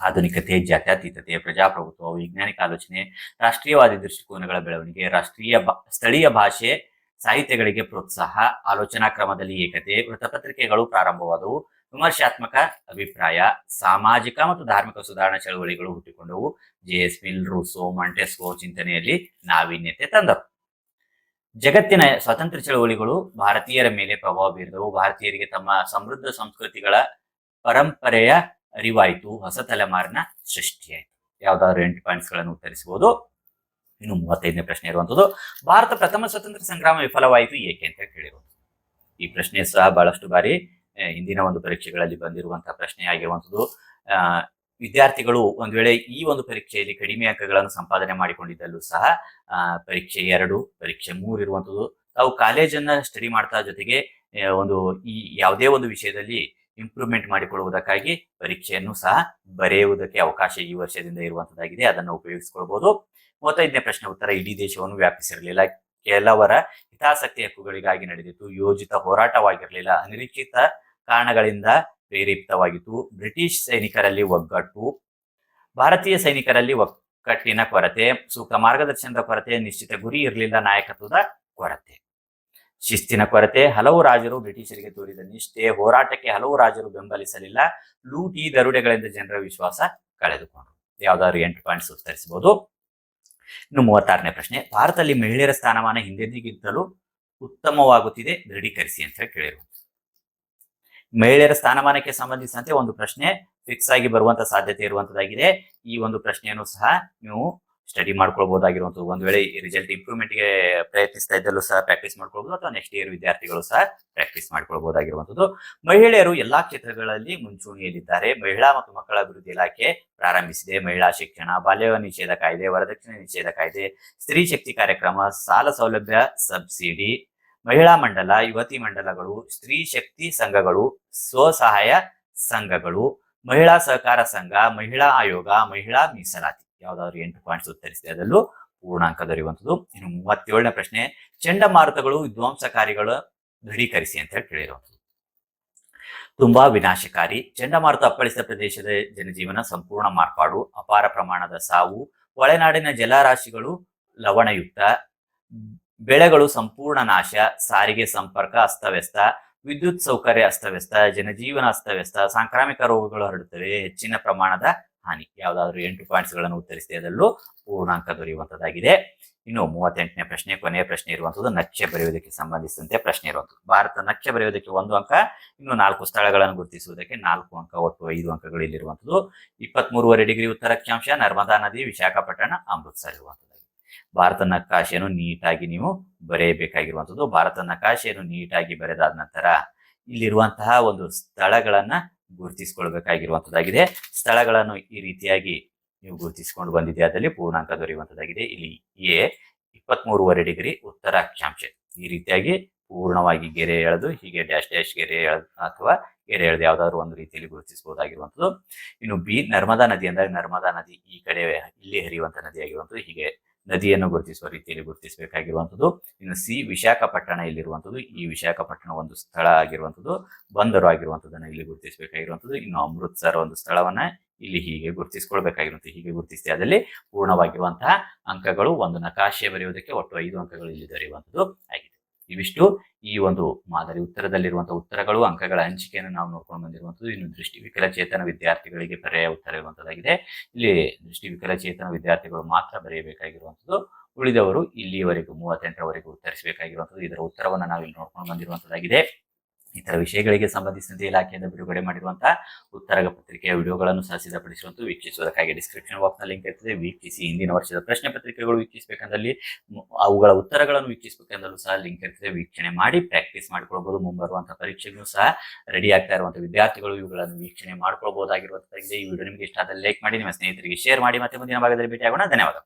ಆಧುನಿಕತೆ ಜಾತ್ಯತೀತತೆ ಪ್ರಜಾಪ್ರಭುತ್ವ ವೈಜ್ಞಾನಿಕ ಆಲೋಚನೆ, ರಾಷ್ಟ್ರೀಯವಾದಿ ದೃಷ್ಟಿಕೋನಗಳ ಬೆಳವಣಿಗೆ, ರಾಷ್ಟ್ರೀಯ ಸ್ಥಳೀಯ ಭಾಷೆ, ಸಾಹಿತ್ಯಗಳಿಗೆ ಪ್ರೋತ್ಸಾಹ, ಆಲೋಚನಾ ಕ್ರಮದಲ್ಲಿ ಏಕತೆ, ವೃತ್ತಪತ್ರಿಕೆಗಳು ಪ್ರಾರಂಭವಾದವು. ವಿಮರ್ಶಾತ್ಮಕ ಅಭಿಪ್ರಾಯ, ಸಾಮಾಜಿಕ ಮತ್ತು ಧಾರ್ಮಿಕ ಸುಧಾರಣಾ ಚಳವಳಿಗಳು ಹುಟ್ಟಿಕೊಂಡವು. ಜೆ ಎಸ್ ರೂಸೋ ಮಂಟೆಸ್ಕೋ ಚಿಂತನೆಯಲ್ಲಿ ನಾವೀನ್ಯತೆ ತಂದವು. ಜಗತ್ತಿನ ಸ್ವಾತಂತ್ರ್ಯ ಚಳವಳಿಗಳು ಭಾರತೀಯರ ಮೇಲೆ ಪ್ರಭಾವ ಬೀರಿದವು. ಭಾರತೀಯರಿಗೆ ತಮ್ಮ ಸಮೃದ್ಧ ಸಂಸ್ಕೃತಿಗಳ ಪರಂಪರೆಯ ಅರಿವಾಯಿತು. ಹೊಸ ತಲೆಮಾರಿನ ಸೃಷ್ಟಿಯಾಯಿತು. ಯಾವ್ದಾದ್ರು ಎಂಟು ಪಾಯಿಂಟ್ಸ್ಗಳನ್ನು ಉತ್ತರಿಸಬಹುದು. ಇನ್ನು ಮೂವತ್ತೈದನೇ ಪ್ರಶ್ನೆ ಇರುವಂತದ್ದು, ಭಾರತ ಪ್ರಥಮ ಸ್ವತಂತ್ರ ಸಂಗ್ರಾಮ ವಿಫಲವಾಯಿತು ಏಕೆ ಅಂತ ಕೇಳಿರುವುದು ಈ ಪ್ರಶ್ನೆ ಸಹ ಬಹಳಷ್ಟು ಬಾರಿ ಹಿಂದಿನ ಒಂದು ಪರೀಕ್ಷೆಗಳಲ್ಲಿ ಬಂದಿರುವಂತಹ ಪ್ರಶ್ನೆ ಆಗಿರುವಂಥದ್ದು ವಿದ್ಯಾರ್ಥಿಗಳು ಒಂದು ವೇಳೆ ಈ ಒಂದು ಪರೀಕ್ಷೆಯಲ್ಲಿ ಕಡಿಮೆ ಅಂಕಗಳನ್ನು ಸಂಪಾದನೆ ಮಾಡಿಕೊಂಡಿದ್ದಲ್ಲೂ ಸಹ ಪರೀಕ್ಷೆ ಎರಡು, ಪರೀಕ್ಷೆ ಮೂರು ಇರುವಂಥದ್ದು, ತಾವು ಕಾಲೇಜನ್ನ ಸ್ಟಡಿ ಮಾಡ್ತಾ ಜೊತೆಗೆ ಒಂದು ಈ ಯಾವುದೇ ಒಂದು ವಿಷಯದಲ್ಲಿ ಇಂಪ್ರೂವ್ಮೆಂಟ್ ಮಾಡಿಕೊಳ್ಳುವುದಕ್ಕಾಗಿ ಪರೀಕ್ಷೆಯನ್ನು ಸಹ ಬರೆಯುವುದಕ್ಕೆ ಅವಕಾಶ ಈ ವರ್ಷದಿಂದ ಇರುವಂತದ್ದಾಗಿದೆ ಅದನ್ನು ಉಪಯೋಗಿಸಿಕೊಳ್ಬಹುದು ಮೂವತ್ತೈದನೇ ಪ್ರಶ್ನೆ ಉತ್ತರ ಇಡೀ ದೇಶವನ್ನು ವ್ಯಾಪಿಸಿರಲಿಲ್ಲ. ಕೆಲವರ ಹಿತಾಸಕ್ತಿ ಹಕ್ಕುಗಳಿಗಾಗಿ ನಡೆದಿತ್ತು ಯೋಜಿತ ಹೋರಾಟವಾಗಿರಲಿಲ್ಲ. ಅನಿರೀಕ್ಷಿತ ಕಾರಣಗಳಿಂದ ಪ್ರೇರೇಪಿತವಾಗಿತ್ತು ಬ್ರಿಟಿಷ್ ಸೈನಿಕರಲ್ಲಿ ಒಗ್ಗಟ್ಟು, ಭಾರತೀಯ ಸೈನಿಕರಲ್ಲಿ ಒಗ್ಗಟ್ಟಿನ ಕೊರತೆ, ಸೂಕ್ತ ಮಾರ್ಗದರ್ಶನದ ಕೊರತೆ, ನಿಶ್ಚಿತ ಗುರಿ ಇರಲಿಲ್ಲ ನಾಯಕತ್ವದ ಕೊರತೆ. ಶಿಸ್ತಿನ ಕೊರತೆ, ಹಲವು ರಾಜರು ಬ್ರಿಟಿಷರಿಗೆ ತೋರಿದ ನಿಷ್ಠೆ, ಹೋರಾಟಕ್ಕೆ ಹಲವು ರಾಜರು ಬೆಂಬಲಿಸಲಿಲ್ಲ, ಲೂಟಿ ದರೋಡೆಗಳಿಂದ ಜನರ ವಿಶ್ವಾಸ ಕಳೆದುಕೊಂಡರು. ಯಾವ್ದಾದ್ರು ಎಂಟು ಪಾಯಿಂಟ್ಸ್ ಉತ್ತರಿಸಬಹುದು ಇನ್ನು ಮೂವತ್ತಾರನೇ ಪ್ರಶ್ನೆ, ಭಾರತದಲ್ಲಿ ಮಹಿಳೆಯರ ಸ್ಥಾನಮಾನ ಹಿಂದೆಂದಿಗಿಂತಲೂ ಉತ್ತಮವಾಗುತ್ತಿದೆ, ದೃಢೀಕರಿಸಿ ಅಂತ ಹೇಳಿ ಮಹಿಳೆಯರ ಸ್ಥಾನಮಾನಕ್ಕೆ ಸಂಬಂಧಿಸಿದಂತೆ ಒಂದು ಪ್ರಶ್ನೆ ಫಿಕ್ಸ್ ಆಗಿ ಬರುವಂತ ಸಾಧ್ಯತೆ ಇರುವಂತದ್ದಾಗಿದೆ. ಈ ಒಂದು ಪ್ರಶ್ನೆಯನ್ನು ಸಹ ನೀವು ಸ್ಟಡಿ ಮಾಡ್ಕೊಳ್ಬಹುದಾಗಿರುವಂತದ್ದು. ಒಂದು ವೇಳೆ ರಿಸಲ್ಟ್ ಇಂಪ್ರೂವ್ಮೆಂಟ್ಗೆ ಪ್ರಯತ್ನಿಸ್ತಾ ಇದ್ದಲ್ಲೂ ಸಹ ಪ್ರಾಕ್ಟೀಸ್ ಮಾಡ್ಕೊಳ್ಬಹುದು ಅಥವಾ ನೆಕ್ಸ್ಟ್ ಇಯರ್ ವಿದ್ಯಾರ್ಥಿಗಳು ಸಹ ಪ್ರಾಕ್ಟೀಸ್ ಮಾಡ್ಕೊಳ್ಬಹುದಾಗಿರುವಂತದ್ದು. ಮಹಿಳೆಯರು ಎಲ್ಲಾ ಕ್ಷೇತ್ರಗಳಲ್ಲಿ ಮುಂಚೂಣಿಯಲ್ಲಿದ್ದಾರೆ. ಮಹಿಳಾ ಮತ್ತು ಮಕ್ಕಳ ಅಭಿವೃದ್ಧಿ ಇಲಾಖೆ ಪ್ರಾರಂಭಿಸಿದೆ. ಮಹಿಳಾ ಶಿಕ್ಷಣ, ಬಾಲ್ಯ ನಿಷೇಧ ಕಾಯ್ದೆ, ವರದಕ್ಷಿಣೆ ನಿಷೇಧ ಕಾಯ್ದೆ, ಸ್ತ್ರೀ ಶಕ್ತಿ ಕಾರ್ಯಕ್ರಮ, ಸಾಲ ಸೌಲಭ್ಯ ಸಬ್ಸಿಡಿ ಮಹಿಳಾ ಮಂಡಲ, ಯುವತಿ ಮಂಡಲಗಳು, ಸ್ತ್ರೀ ಶಕ್ತಿ ಸಂಘಗಳು, ಸ್ವಸಹಾಯ ಸಂಘಗಳು, ಮಹಿಳಾ ಸಹಕಾರ ಸಂಘ, ಮಹಿಳಾ ಆಯೋಗ, ಮಹಿಳಾ ಮೀಸಲಾತಿ ಯಾವ್ದಾದ್ರು ಎಂಟು ಪಾಯಿಂಟ್ಸ್ ಉತ್ತರಿಸಿದೆ. ಅದರಲ್ಲೂ ಪೂರ್ಣಾಂಕ ದೊರೆಯುವಂಥದ್ದು. ಇನ್ನು ಮೂವತ್ತೇಳನೇ ಪ್ರಶ್ನೆ, ಚಂಡಮಾರುತಗಳು ವಿಧ್ವಂಸಕಾರಿಗಳು ದೃಢೀಕರಿಸಿ ಅಂತ ಹೇಳಿ ಕೇಳಿರುವಂಥದ್ದು. ತುಂಬಾ ವಿನಾಶಕಾರಿ. ಚಂಡಮಾರುತ ಅಪ್ಪಳಿಸಿದ ಪ್ರದೇಶದ ಜನಜೀವನ ಸಂಪೂರ್ಣ ಮಾರ್ಪಾಡು. ಅಪಾರ ಪ್ರಮಾಣದ ಸಾವು. ಒಳನಾಡಿನ ಜಲರಾಶಿಗಳು ಲವಣಯುಕ್ತ. ಬೆಳೆಗಳು ಸಂಪೂರ್ಣ ನಾಶ, ಸಾರಿಗೆ ಸಂಪರ್ಕ ಅಸ್ತವ್ಯಸ್ತ, ವಿದ್ಯುತ್ ಸೌಕರ್ಯ ಅಸ್ತವ್ಯಸ್ತ, ಜನಜೀವನ ಅಸ್ತವ್ಯಸ್ತ, ಸಾಂಕ್ರಾಮಿಕ ರೋಗಗಳು ಹರಡುತ್ತವೆ, ಹೆಚ್ಚಿನ ಪ್ರಮಾಣದ ಹಾನಿ. ಯಾವುದಾದ್ರೂ ಎಂಟು ಪಾಯಿಂಟ್ಸ್ಗಳನ್ನು ಉತ್ತರಿಸಿದೆ ಅದರಲ್ಲೂ ಪೂರ್ಣಾಂಕ ದೊರೆಯುವಂತದ್ದಾಗಿದೆ. ಇನ್ನು ಮೂವತ್ತೆಂಟನೇ ಪ್ರಶ್ನೆ, ಕೊನೆಯ ಪ್ರಶ್ನೆ ಇರುವಂತದ್ದು ನಕ್ಷೆ ಬರೆಯುವುದಕ್ಕೆ ಸಂಬಂಧಿಸಿದಂತೆ ಪ್ರಶ್ನೆ ಇರುವಂತದ್ದು. ಭಾರತ ನಕ್ಷೆ ಬರೆಯುವುದಕ್ಕೆ ಒಂದು ಅಂಕ, ಇನ್ನು ನಾಲ್ಕು ಸ್ಥಳಗಳನ್ನು ಗುರುತಿಸುವುದಕ್ಕೆ ನಾಲ್ಕು ಅಂಕ, ಒಟ್ಟು ಐದು ಅಂಕಗಳು ಇಲ್ಲಿರುವಂತದ್ದು. ಇಪ್ಪತ್ಮೂರುವರೆ ಡಿಗ್ರಿ ಉತ್ತರ ಅಕ್ಷಾಂಶ ನರ್ಮದಾ ನದಿ, ವಿಶಾಖಪಟ್ಟಣ, ಅಮೃತ್ಸರ್ ಇರುವಂತದ್ದು. ಭಾರತ ನಕಾಶೆಯನ್ನು ನೀಟಾಗಿ ನೀವು ಬರೆಯಬೇಕಾಗಿರುವಂತದ್ದು ಭಾರತ ನಕಾಶೆಯನ್ನು ನೀಟಾಗಿ ಬರೆದಾದ ನಂತರ ಇಲ್ಲಿರುವಂತಹ ಒಂದು ಸ್ಥಳಗಳನ್ನ ಗುರುತಿಸಿಕೊಳ್ಬೇಕಾಗಿರುವಂಥದ್ದಾಗಿದೆ. ಸ್ಥಳಗಳನ್ನು ಈ ರೀತಿಯಾಗಿ ನೀವು ಗುರುತಿಸಿಕೊಂಡು ಬಂದಿದೆ. ಅದರಲ್ಲಿ ಪೂರ್ಣಾಂಕ ದೊರೆಯುವಂಥದ್ದಾಗಿದೆ. ಇಲ್ಲಿ ಎ, ಇಪ್ಪತ್ಮೂರುವರೆ ಡಿಗ್ರಿ ಉತ್ತರ ಅಕ್ಷಾಂಶ ಈ ರೀತಿಯಾಗಿ ಪೂರ್ಣವಾಗಿ ಗೆರೆ ಎಳೆದು, ಹೀಗೆ ಡ್ಯಾಶ್ ಡ್ಯಾಶ್ ಗೆರೆ ಎಳೆದು ಅಥವಾ ಗೆರೆ ಎಳೆದು ಯಾವ್ದಾದ್ರು ಒಂದು ರೀತಿಯಲ್ಲಿ ಗುರುತಿಸಬಹುದಾಗಿರುವಂಥದ್ದು. ಇನ್ನು ಬಿ, ನರ್ಮದಾ ನದಿ, ಅಂದ್ರೆ ನರ್ಮದಾ ನದಿ ಈ ಕಡೆ ಇಲ್ಲಿ ಹರಿಯುವಂತ ನದಿಯಾಗಿರುವಂಥದ್ದು. ಹೀಗೆ ನದಿಯನ್ನು ಗುರುತಿಸುವ ರೀತಿಯಲ್ಲಿ ಗುರುತಿಸಬೇಕಾಗಿರುವಂಥದ್ದು. ಇನ್ನು ಸಿ ವಿಶಾಖಪಟ್ಟಣ ಇಲ್ಲಿರುವಂಥದ್ದು. ಈ ವಿಶಾಖಪಟ್ಟಣ ಒಂದು ಸ್ಥಳ ಆಗಿರುವಂಥದ್ದು. ಬಂದರು ಆಗಿರುವಂಥದ್ದನ್ನು ಇಲ್ಲಿ ಗುರುತಿಸಬೇಕಾಗಿರುವಂಥದ್ದು. ಇನ್ನು ಅಮೃತ್ಸರ್ ಒಂದು ಸ್ಥಳವನ್ನ ಇಲ್ಲಿ ಹೀಗೆ ಗುರುತಿಸಿಕೊಳ್ಬೇಕಾಗಿರುತ್ತೆ. ಹೀಗೆ ಗುರುತಿಸಿ ಅದರಲ್ಲಿ ಪೂರ್ಣವಾಗಿರುವಂತಹ ಅಂಕಗಳು ಒಂದು ನಕಾಶೆ ಬರೆಯುವುದಕ್ಕೆ ಒಟ್ಟು ಐದು ಅಂಕಗಳು ಇಲ್ಲಿ ದೊರೆಯುವಂಥದ್ದು. ಆಗಿದೆ. ಇವಿಷ್ಟು ಈ ಒಂದು ಮಾದರಿ ಉತ್ತರದಲ್ಲಿರುವಂತಹ ಉತ್ತರಗಳು, ಅಂಕಗಳ ಹಂಚಿಕೆಯನ್ನು ನಾವು ನೋಡ್ಕೊಂಡು ಬಂದಿರುವಂತದ್ದು ಇನ್ನು ದೃಷ್ಟಿ ವಿಕಲಚೇತನ ವಿದ್ಯಾರ್ಥಿಗಳಿಗೆ ಪರ್ಯಾಯ ಉತ್ತರ ಇರುವಂತದ್ದಾಗಿದೆ ಇಲ್ಲಿ ದೃಷ್ಟಿ ವಿಕಲಚೇತನ ವಿದ್ಯಾರ್ಥಿಗಳು ಮಾತ್ರ ಬರೆಯಬೇಕಾಗಿರುವಂತದ್ದು ಉಳಿದವರು ಇಲ್ಲಿಯವರೆಗೂ, ಮೂವತ್ತೆಂಟರವರೆಗೂ ಉತ್ತರಿಸಬೇಕಾಗಿರುವಂತದ್ದು ಇದರ ಉತ್ತರವನ್ನು ನಾವು ಇಲ್ಲಿ ನೋಡ್ಕೊಂಡು ಬಂದಿರುವಂತದ್ದಾಗಿದೆ ಇತರ ವಿಷಯಗಳಿಗೆ ಸಂಬಂಧಿಸಿದಂತೆ ಇಲಾಖೆಯಿಂದ ಬಿಡುಗಡೆ ಮಾಡಿರುವಂತಹ ಉತ್ತರ ಪತ್ರಿಕೆಯ ವಿಡಿಯೋಗಳನ್ನು ಸಹ ಸಿದ್ಧಪಡಿಸುವಂತ ವೀಕ್ಷಿಸುವುದಕ್ಕಾಗಿ ಡಿಸ್ಕ್ರಿಪ್ಷನ್ ಬಾಕ್ಸ್ನ ಲಿಂಕ್ ಇರ್ತದೆ. ವೀಕ್ಷಿಸಿ, ಹಿಂದಿನ ವರ್ಷದ ಪ್ರಶ್ನೆ ಪತ್ರಿಕೆಗಳು ವೀಕ್ಷಿಸಬೇಕಂದಲ್ಲಿ ಅವುಗಳ ಉತ್ತರಗಳನ್ನು ವೀಕ್ಷಿಸಬೇಕೆಂದಲೂ ಸಹ ಲಿಂಕ್ ಇರ್ತದೆ. ವೀಕ್ಷಣೆ ಮಾಡಿ ಪ್ರಾಕ್ಟೀಸ್ ಮಾಡ್ಕೊಳ್ಬಹುದು ಮುಂಬರುವಂತಹ ಪರೀಕ್ಷೆಗೂ ಸಹ ರೆಡಿ ಆಗ್ತಾ ಇರುವಂತಹ ವಿದ್ಯಾರ್ಥಿಗಳು ಇವುಗಳನ್ನು ವೀಕ್ಷಣೆ ಮಾಡ್ಕೊಳ್ಬಹುದಾಗಿರುವಂತಹ ಈ ವಿಡಿಯೋ ನಿಮಗೆ ಇಷ್ಟ ಆದಲ್ಲಿ ಲೈಕ್ ಮಾಡಿ. ನಿಮ್ಮ ಸ್ನೇಹಿತರಿಗೆ ಶೇರ್ ಮಾಡಿ. ಮತ್ತೆ ಮುಂದಿನ ಭಾಗದಲ್ಲಿ ಭೇಟಿ ಆಗೋಣ ಧನ್ಯವಾದ